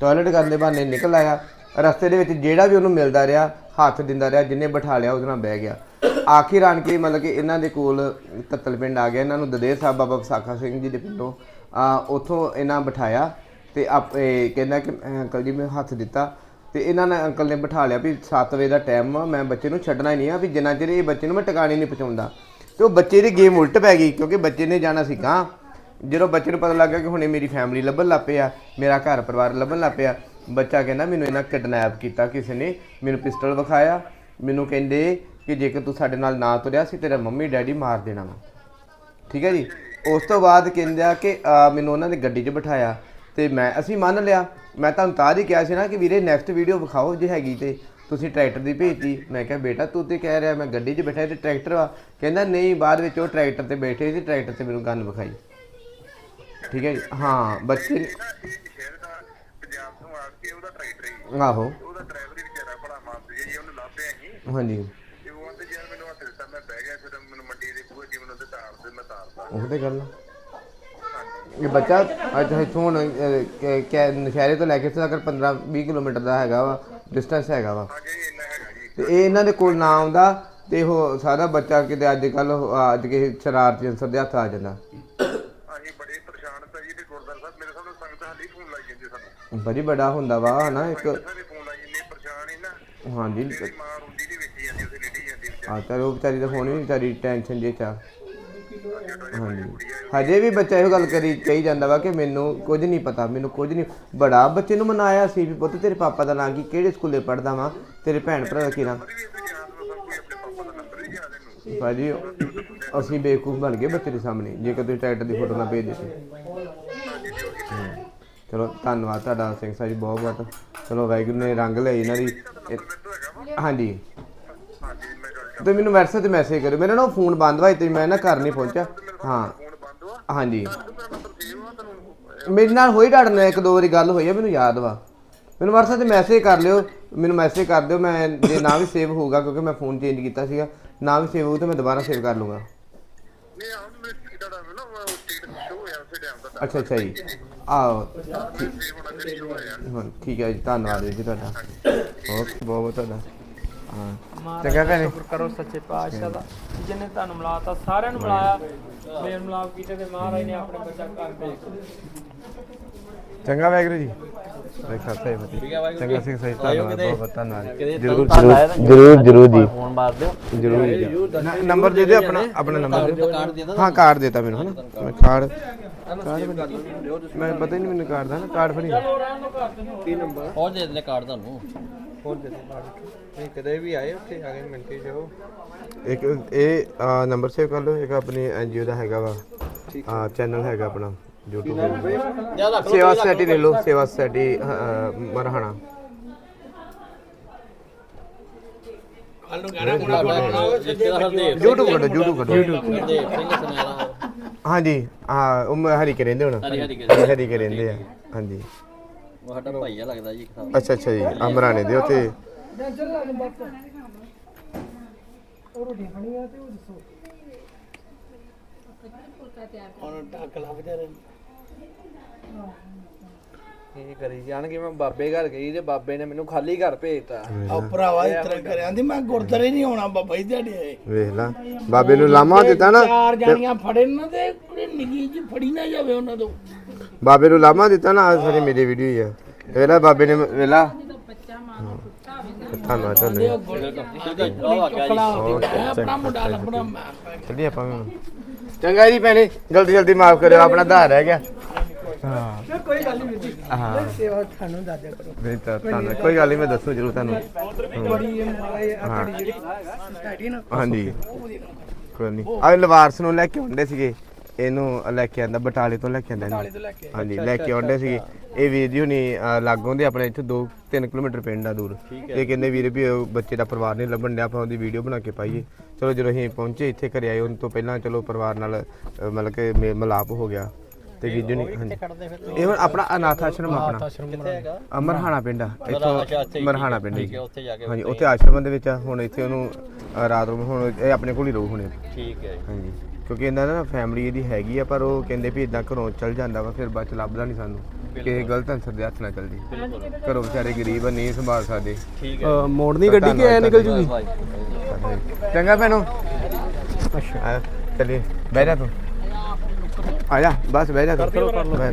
ਟਾਇਲਟ ਕਰਨ ਦੇ ਬਹਾਨੇ ਨਿਕਲ ਆਇਆ। ਰਸਤੇ ਦੇ ਵਿੱਚ ਜਿਹੜਾ ਵੀ ਉਹਨੂੰ ਮਿਲਦਾ ਰਿਹਾ, ਹੱਥ ਦਿੰਦਾ ਰਿਹਾ, ਜਿੰਨੇ ਬਿਠਾ ਲਿਆ, ਉਹਦੇ ਨਾਲ ਬਹਿ ਗਿਆ। ਆਖਿਰ ਆਣ ਕੇ ਮਤਲਬ ਕਿ ਇਹਨਾਂ ਦੇ ਕੋਲ ਤੱਤਲ ਪਿੰਡ ਆ ਗਿਆ। ਇਹਨਾਂ ਨੂੰ ਦਦੇਰ ਸਾਹਿਬ ਬਾਬਾ ਵਿਸਾਖਾ ਸਿੰਘ ਜੀ ਦੇ ਪਿੰਡੋਂ ਆ ਉੱਥੋਂ ਇਹਨਾਂ ਬਿਠਾਇਆ ਤੇ ਆਪ, ਇਹ ਕਹਿੰਦਾ ਕਿ ਅੰਕਲ ਜੀ ਮੈਂ ਹੱਥ ਦਿੱਤਾ ਤੇ ਇਹਨਾਂ ਨੇ ਅੰਕਲ ਨੇ ਬਿਠਾ ਲਿਆ ਵੀ 7 ਵਜੇ ਦਾ ਟਾਈਮ ਆ, ਮੈਂ ਬੱਚੇ ਨੂੰ ਛੱਡਣਾ ਹੀ ਨਹੀਂ ਆ ਵੀ ਜਿੰਨਾ ਚਿਰ ਇਹ ਬੱਚੇ ਨੂੰ ਮੈਂ ਟਿਕਾਣੇ ਨਹੀਂ ਪਹੁੰਚਾਉਂਦਾ। ਤੇ ਉਹ ਬੱਚੇ ਦੀ ਗੇਮ ਉਲਟ ਪੈ ਗਈ ਕਿਉਂਕਿ ਬੱਚੇ ਨੇ ਜਾਣਾ ਸੀ ਗਾਂ ਜਦੋਂ ਬੱਚੇ ਨੂੰ ਪਤਾ ਲੱਗਾ ਕਿ ਹੁਣੇ ਮੇਰੀ ਫੈਮਿਲੀ ਲੱਭਣ ਲੱਗ ਪਿਆ ਮੇਰਾ ਘਰ ਪਰਿਵਾਰ ਲੱਭਣ ਲੱਗ ਪਿਆ, ਬੱਚਾ ਕਹਿੰਦਾ ਮੈਨੂੰ ਇਹਨਾਂ ਕਿਡਨੈਪ ਕੀਤਾ, ਕਿਸੇ ਨੇ ਮੈਨੂੰ ਪਿਸਟਲ ਵਿਖਾਇਆ, ਮੈਨੂੰ ਕਹਿੰਦੇ ਕਿ ਜੇਕਰ ਤੂੰ ਸਾਡੇ ਨਾਲ ਨਾ ਤੁਰਿਆ ਸੀ ਤੇਰਾ ਮੰਮੀ ਡੈਡੀ ਮਾਰ ਦੇਣਾ ਵਾ। ਠੀਕ ਹੈ ਜੀ? ਉਸ ਤੋਂ ਬਾਅਦ ਕਹਿੰਦੇ ਆ ਕਿ ਮੈਨੂੰ ਉਹਨਾਂ ਨੇ ਗੱਡੀ 'ਚ ਬਿਠਾਇਆ ਤੇ ਮੈਂ ਅਸੀਂ ਮੰਨ ਲਿਆ। ਮੈਂ ਤੁਹਾਨੂੰ ਤਾਂ ਹੀ ਕਿਹਾ ਸੀ ਨਾ ਕਿ ਵੀਰੇ ਨੈਕਸਟ ਵੀਡੀਓ ਵਿਖਾਓ ਜੇ ਹੈਗੀ ਤੇ ਤੁਸੀਂ ਟਰੈਕਟਰ ਦੀ ਭੇਜਤੀ। ਮੈਂ ਕਿਹਾ ਬੇਟਾ ਤੂੰ ਤੇ ਕਹਿ ਰਿਹਾ ਮੈਂ ਗੱਡੀ 'ਚ ਬੈਠਾ ਤੇ ਟਰੈਕਟਰ ਆ ਕਹਿੰਦਾ ਨਹੀਂ ਬਾਅਦ ਵਿੱਚ ਉਹ ਟਰੈਕਟਰ ਤੇ ਬੈਠੇ ਸੀ ਟਰੈਕਟਰ ਤੇ ਮੈਨੂੰ ਗਨ ਵਿਖਾਈ। ਠੀਕ ਹੈ ਜੀ? ਹਾਂ ਬੱਚੇ ਆਹੋ। ਉਹਦਾ ਡਰਾਈਵਰ ਹੀ ਵਿਚਾਰਾ ਬੜਾ ਮਾਨਸ ਜੀ ਉਹਨੂੰ ਲੱਭਿਆ ਸੀ ਹਾਂਜੀ ਤੇ ਉਹ ਆਂਦੇ ਯਾਰ ਮੈਨੂੰ ਹੱਥ ਦਿੱਤਾ ਮੈਂ ਬਹਿ ਗਿਆ ਫਿਰ ਮੈਨੂੰ ਮੰਡੀ ਦੇ ਬੂਹੇ ਜੀ ਮੈਨੂੰ ਤੇ ਤਾਰ ਦੇ ਮੈਂ ਤਾਰਦਾ ਉਹ ਤੇ ਗੱਲ ਆ। ਇਹ ਬੱਚਾ ਅੱਜ ਇੱਥੋਂ ਹੁਣ ਅਹ, ਕਿ- ਕਿ ਨਸ਼ਹਿਰੇ ਤੋਂ ਲੈ ਕੇ ਇੱਥੇ ਤੱਕ 15 20 ਕਿਲੋਮੀਟਰ ਦਾ ਹੈਗਾ ਵਾ ਡਿਸਟੈਂਸ ਹੈਗਾ ਵਾ। ਹਾਂਜੀ ਇੰਨਾ ਹੈਗਾ ਜੀ। ਤੇ ਇਹ ਇਹਨਾਂ ਦੇ ਕੋਲ ਨਾ ਆਉਂਦਾ ਤੇ ਉਹ ਸਾਰਾ ਬੱਚਾ ਕਿਤੇ ਅੱਜ ਕੱਲ ਅੱਜ ਕਿਸੇ ਸ਼ਰਾਰਤੀ ਅਨਸਰ ਦੇ ਹੱਥ ਆ ਜਾਂਦਾ। ਅਸੀਂ ਬੜੇ ਪਰੇਸ਼ਾਨ ਤਾਂ ਜੀ ਤੇ ਗੁਰਦਾਰ ਸਾਹਿਬ ਮੇਰੇ ਸਾਹਮਣੇ ਸੰਗਤ ਹਾਲੀ ਫੋਨ ਲਾਈ ਜਾਂਦੀ ਸਾਨੂੰ। ਬੜੀ ਬੜਾ ਹੁੰਦਾ ਵਾ ਹਨਾ ਇੱਕ ਸਾਰੇ ਫੋਨ ਲਾਈ ਜਾਂਦੇ ਪਰੇਸ਼ਾਨ ਹੀ ਨਾ। ਹਾਂਜੀ। ਤੇਰੀ ਮਾਂ ਰੋਂਦੀ ਦੀ ਵੇਚੀ ਜਾਂਦੀ ਉਸੇ ਲੇਡੀ ਜਾਂਦੀ ਵਿਚਾਰੀ ਆ ਚਲ ਉਹ ਵਿਚਾਰੀ ਦਾ ਫੋਨ ਵੀ ਵਿਚਾਰੀ ਟੈਨਸ਼ਨ ਜੇ ਚਾ ਹਾਂਜੀ। ਹਜੇ। ਵੀ ਬੱਚਾ ਇਹੋ ਗੱਲ ਕਰੀ ਕਹੀ ਜਾਂਦਾ ਵਾ ਕਿ ਮੈਨੂੰ ਕੁਝ ਨਹੀਂ ਪਤਾ ਮੈਨੂੰ ਕੁਝ ਨਹੀਂ। ਬੜਾ ਬੱਚੇ ਨੂੰ ਮਨਾਇਆ ਸੀ ਵੀ ਪੁੱਤ ਤੇਰੇ ਪਾਪਾ ਦਾ ਨਾਂ ਕੀ ਕਿਹੜੇ ਸਕੂਲੇ ਪੜਦਾ ਵਾ? ਤੇਰੇ ਭੈਣ ਭਰਾ ਦਾ ਕੀ ਨਾਂ? ਭਾਜੀ ਅਸੀਂ ਬੇਵਕੂਫ ਬਣ ਗਏ ਬੱਚੇ ਦੇ ਸਾਹਮਣੇ। ਜੇ ਕਦੇ ਟਰੈਕਟਰ ਦੀ ਫੋਟੋ ਨਾ ਭੇਜ ਦਿੱਤੀ। ਚਲੋ ਧੰਨਵਾਦ ਤੁਹਾਡਾ ਸਿੰਘ ਸਾਹਿਬ ਜੀ ਬਹੁਤ ਬਹੁਤ। ਚਲੋ ਵਾਹਿਗੁਰੂ ਨੇ ਰੰਗ ਲਿਆ ਇਹਨਾਂ ਦੀ। ਹਾਂਜੀ ਹਾਂਜੀ ਮੈਂ ਗੱਲ ਤੇ ਮੈਨੂੰ WhatsApp ਤੇ ਮੈਸੇਜ ਕਰਿਓ। ਮੇਰਾ ਨਾ ਫੋਨ ਬੰਦ ਵਾ ਤੇ ਮੈਂ ਨਾ ਘਰ ਨਹੀਂ ਪਹੁੰਚਿਆ। ਹਾਂ। ਫੋਨ ਬੰਦ ਵਾ ਹਾਂਜੀ। ਮੇਰਾ ਨੰਬਰ ਸੇਵ ਆ ਤੈਨੂੰ ਮੇਰੇ ਨਾਲ ਹੋਈ ਤੁਹਾਡੇ ਨਾਲ ਇੱਕ ਦੋ ਵਾਰੀ ਗੱਲ ਹੋਈ ਆ ਮੈਨੂੰ ਯਾਦ ਵਾ। ਮੈਨੂੰ WhatsApp ਤੇ ਮੈਸੇਜ ਕਰ ਲਿਓ। ਮੈਨੂੰ ਮੈਸੇਜ ਕਰ ਦਿਓ ਮੈਂ ਜੇ ਨਾ ਵੀ ਸੇਵ ਹੋਊਗਾ ਕਿਉਂਕਿ ਮੈਂ ਫੋਨ ਚੇਂਜ ਕੀਤਾ ਸੀਗਾ ਨਾ ਵੀ ਸੇਵ ਹੋਊ ਤਾਂ ਮੈਂ ਦੁਬਾਰਾ ਸੇਵ ਕਰ ਲੂੰਗਾ ਨਹੀਂ ਆ ਹੁਣ ਮੇਰੇ ਕੀ ਦਾ ਨਾ ਉਹ ਸਟੇਟਸ ਸ਼ੋ ਹੋਇਆ ਉਸੇ ਟਾਈਮ ਦਾ। ਅੱਛਾ ਅੱਛਾ ਜੀ। ਆਹੋ। ਸੇਵ ਹੋਣਾ ਜਿਹੜੀ ਸ਼ੋ ਹੋਇਆ। ਹਾਂ ਠੀਕ ਹੈ ਜੀ ਧੰਨਵਾਦ ਵੀਰ ਜੀ ਤੁਹਾਡਾ। ਓਕੇ ਬਹੁਤ ਬਹੁਤ ਤੁਹਾਡਾ। ਚੰਗਾ ਭੈਣੇ। ਸ਼ੁਕਰ ਕਰੋ ਸੱਚੇ ਪਾਤਸ਼ਾਹ ਦਾ। ਜਿਹਨੇ ਤੁਹਾਨੂੰ ਮਿਲਾਤਾ ਸਾਰਿਆਂ ਨੂੰ ਮਿਲਾਇਆ। ਮੇਰ ਮਿਲਾਪ ਕੀਤੇ ਤੇ ਮਹਾਰਾਜ ਨੇ ਆਪਣੇ ਬੱਚਾ ਘਰ ਭੇਜ ਚੰਗਾ ਵਾਹਿਗੁਰੂ ਜੀ। ਦੇਖਾ ਸਹੀ ਬਤੀ ਚੰਗਾ ਸਿੰਘ ਸਹੀ ਧੰਨਵਾਦ ਬਹੁਤ ਬਹੁਤ ਧੰਨਵਾਦ। ਜਰੂਰ ਜਰੂਰ ਜਰੂਰ ਜੀ। ਫੋਨ ਮਾਰ ਦਿਓ। ਜਰੂਰ ਜੀ। ਨੰਬਰ ਦੇ ਦਿਓ ਆਪਣਾ ਆਪਣਾ ਨੰਬਰ। ਦਿਓ ਹਾਂ ਕਾਰਡ ਦੇਤਾ ਮੈਨੂੰ ਹਨਾ? ਮੈਂ ਕਾਰਡ ਕਾਰਡ ਮੈਂ ਪਤਾ ਹੀ ਨਹੀਂ ਮੈਨੂੰ ਕਾਰਡ ਦਾ ਨਾ ਕਾਰਡ ਫੜੀ ਹੋਰ ਦੇ ਦਿੰਦੇ ਕਾਰਡ ਤੁਹਾਨੂੰ। ਹੋਰ ਦੇ ਦੇ ਨਹੀਂ ਕਦੇ ਵੀ ਆਏ ਉੱਥੇ ਆ ਕੇ ਮਿੰਟੀ ਜਾਓ ਇੱਕ ਇਹ ਨੰਬਰ ਸੇਵ ਕਰ ਲਓ। ਇੱਕ ਆਪਣੀ ਐਨਜੀਓ ਦਾ ਹੈਗਾ ਵਾ। ਆ ਚੈਨਲ ਹੈਗਾ ਆਪਣਾ। YouTube ਤੇ। ਸੇਵਾ ਸੋਸਾਇਟੀ ਲੈ ਲਓ ਸੇਵਾ ਸੋਸਾਇਟੀ ਮਰਹਾਣਾ। ਰਿਸ਼ਤੇਦਾਰ ਦੇ YouTube ਕੱਢੋ। YouTube ਕੱਢੋ ਦੇ ਸਿੰਘ ਹਾਂਜੀ ਹਾਂ ਉਹ ਮ- ਹਰੀ ਕੇ ਰਹਿੰਦੇ ਹੁਣ। ਹਰੀ ਹਰੀ ਕੇ ਹਰੀ ਕੇ ਰਹਿੰਦੇ। ਆ ਹਾਂਜੀ। ਉਹ ਸਾਡਾ ਭਾਈਆ ਲੱਗਦਾ ਜੀ। ਇੱਕ ਅੱਛਾ ਅੱਛਾ ਜੀ ਅਮਰਾਣੇ ਦੇ ਉੱਤੇ ਕੀ ਕਰੀ ਜਾਣਗੇ? ਮੈਂ ਬਾਬੇ ਘਰ ਗਈ ਤੇ ਬਾਬੇ ਨੇ ਮੈਨੂੰ ਖਾਲੀ ਘਰ ਭੇਜਤਾ। ਆ ਭਰਾਵਾ ਇਸ ਤਰ੍ਹਾਂ ਕਰਿਆ ਦੀ ਮੈਂ ਗੁਰਦਾਰੇ ਨਹੀਂ ਆਉਣਾ ਬਾਬਾ ਜੀ ਤੁਹਾਡੇ ਵੇਖ ਲਾ ਬਾਬੇ ਨੂੰ ਲਾਮਾ ਦਿੱਤਾ ਨਾ ਚਾਰ ਜਾਣੀਆਂ ਫੜੇ ਨਾ ਤੇ ਕੁੜੀ ਨਿੱਗੀ ਜੀ ਫੜੀ ਨਾ ਜਾਵੇ ਉਹਨਾਂ ਤੋਂ। ਬਾਬੇ ਨੂੰ ਲਾਮਾ ਦਿੱਤਾ ਨਾ ਆਹ ਸਾਰੀ ਮੇਰੀ ਵੀਡੀਓ ਹੀ ਆ। ਵੇਲਾ ਬਾਬੇ ਨੇ ਵੇਲਾ ਆਪਣਾ ਮੁੰਡਾ ਲੱਭਣਾ ਮੈਂ ਚੱਲੀ ਆਪਾਂ ਵੀ ਹੁਣ। ਚੰਗਾ ਜੀ ਭੈਣੇ ਜਲਦੀ ਜਲਦੀ ਮਾਫ ਕਰਿਓ ਆਪਣਾ ਆਧਾਰ ਰਹਿ ਗਿਆ। ਹਾਂ। ਕੋਈ ਗੱਲ ਨਹੀਂ ਵੀਰ ਹਾਂ। ਸੇਵਾ ਤੁਹਾਨੂੰ ਦੱਸ ਦਿਆ ਕਰੋ। ਨਹੀਂ ਤਾਂ ਤੁਹਾਨੂੰ ਕੋਈ ਗੱਲ ਨਹੀਂ ਮੈਂ ਦੱਸੂ ਜ਼ਰੂਰ ਤੁਹਾਨੂੰ। ਬੜੀ ਇਹ ਮਾਰੇ ਆਪਣੀ ਜਿਹੜੀ ਸੋਸਾਇਟੀ ਨਾ ਹਾਂਜੀ। ਕੋਈ ਨਹੀਂ। ਆ ਲਵਾਰਸ ਨੂੰ ਲੈ ਕੇ ਆਉਂਦੇ ਸੀਗੇ। ਇਹਨੂੰ ਲੈ ਕੇ ਆਂਦਾ ਬਟਾਲੇ ਤੋਂ ਲੈ ਕੇ ਆਂਦਾ ਤੋਂ ਲੈ ਕੇ ਹਾਂਜੀ ਲੈ ਕੇ ਆਉਂਦੇ ਸੀਗੇ। ਇਹ ਵੀਰ ਜੀ ਹੁਣੀ ਲਾਗੋਂ ਦੇ ਆਪਣੇ ਇੱਥੇ 2-3 ਕਿਲੋਮੀਟਰ ਪਿੰਡ ਆ ਦੂਰ। ਇਹ ਕਹਿੰਦੇ ਵੀਰ ਵੀ ਉਹ ਬੱਚੇ ਦਾ ਪਰਿਵਾਰ ਨਹੀਂ ਲੱਭਣ ਡਿਆ ਆਪਾਂ ਉਹਦੀ ਵੀਡੀਓ ਬਣਾ ਕੇ ਪਾਈਏ। ਚਲੋ ਜਦੋਂ ਅਸੀਂ ਪਹੁੰਚੇ ਇੱਥੇ ਘਰੇ ਆਏ ਉਹਨਾਂ ਤੋਂ ਪਹਿਲਾਂ ਚਲੋ ਪਰਿਵਾਰ ਨਾਲ ਅਹ, ਮਤਲਬ ਕਿ ਮੇ- ਮਿਲਾਪ ਹੋ ਗਿਆ। ਤੇ ਵੀਰ ਜੀ ਨੇ ਹਾਂਜੀ। ਇਹ ਹੁਣ ਆਪਣਾ ਅਨਾਥ ਆਸ਼ਰਮ ਆਪਣਾ। ਕਿੱਥੇ ਹੈਗਾ? ਅਮਰਹਾਣਾ ਪਿੰਡ ਆ। ਅੱਛਾ, ਇੱਥੇ ਮਰਹਾਣਾ ਠੀਕ ਪਿੰਡ ਹੈ, ਜੀ। ਉੱਥੇ ਜਾ ਕੇ ਹਾਂਜੀ ਉੱਥੇ ਆਸ਼ਰਮ ਦੇ ਵਿੱਚ ਆ। ਹੁਣ ਇੱਥੇ ਉਹਨੂੰ ਰਾਤ ਨੂੰ ਹੁਣ ਇਹ ਆਪਣੇ ਕੋਲ ਹੀ ਰਹੂ ਹੁਣੇ। ਠੀਕ ਹੈ ਹਾਂਜੀ। ਕਿਉਂਕਿ ਇਹਨਾਂ ਦਾ ਨਾ ਫੈਮਿਲੀ ਇਹਦੀ ਹੈਗੀ ਆ ਪਰ ਉਹ ਕਹਿੰਦੇ ਵੀ ਇਦਾਂ ਘਰੋਂ ਚੱਲ ਜਾਂਦਾ ਵਾ ਫਿਰ ਬਾਅਦ ਚ ਲੱਭਦਾ ਨਹੀਂ ਸਾਨੂੰ। ਕਿਸੇ ਗਲਤ ਅਨਸਰ ਦੇ ਹੱਥ ਨਾਲ ਚੱਲਦੀ। ਘਰੋਂ ਵਿਚਾਰੇ ਗਰੀਬ ਆ ਨਹੀਂ ਸੰਭਾਲ ਸਕਦੇ। ਠੀਕ ਹੈ। ਮੋੜਨੀ ਗੱਡੀ ਕਿ ਐ ਨਿਕਲ ਜੂਗੀ? ਚੰਗਾ ਭੈਣੋ। ਅੱਛਾ। ਚੱਲੀ ਬਹਿ ਜਾ ਤੂੰ। ਆ ਜਾ ਬਸ ਬਹਿ ਜਾ ਤੂੰ।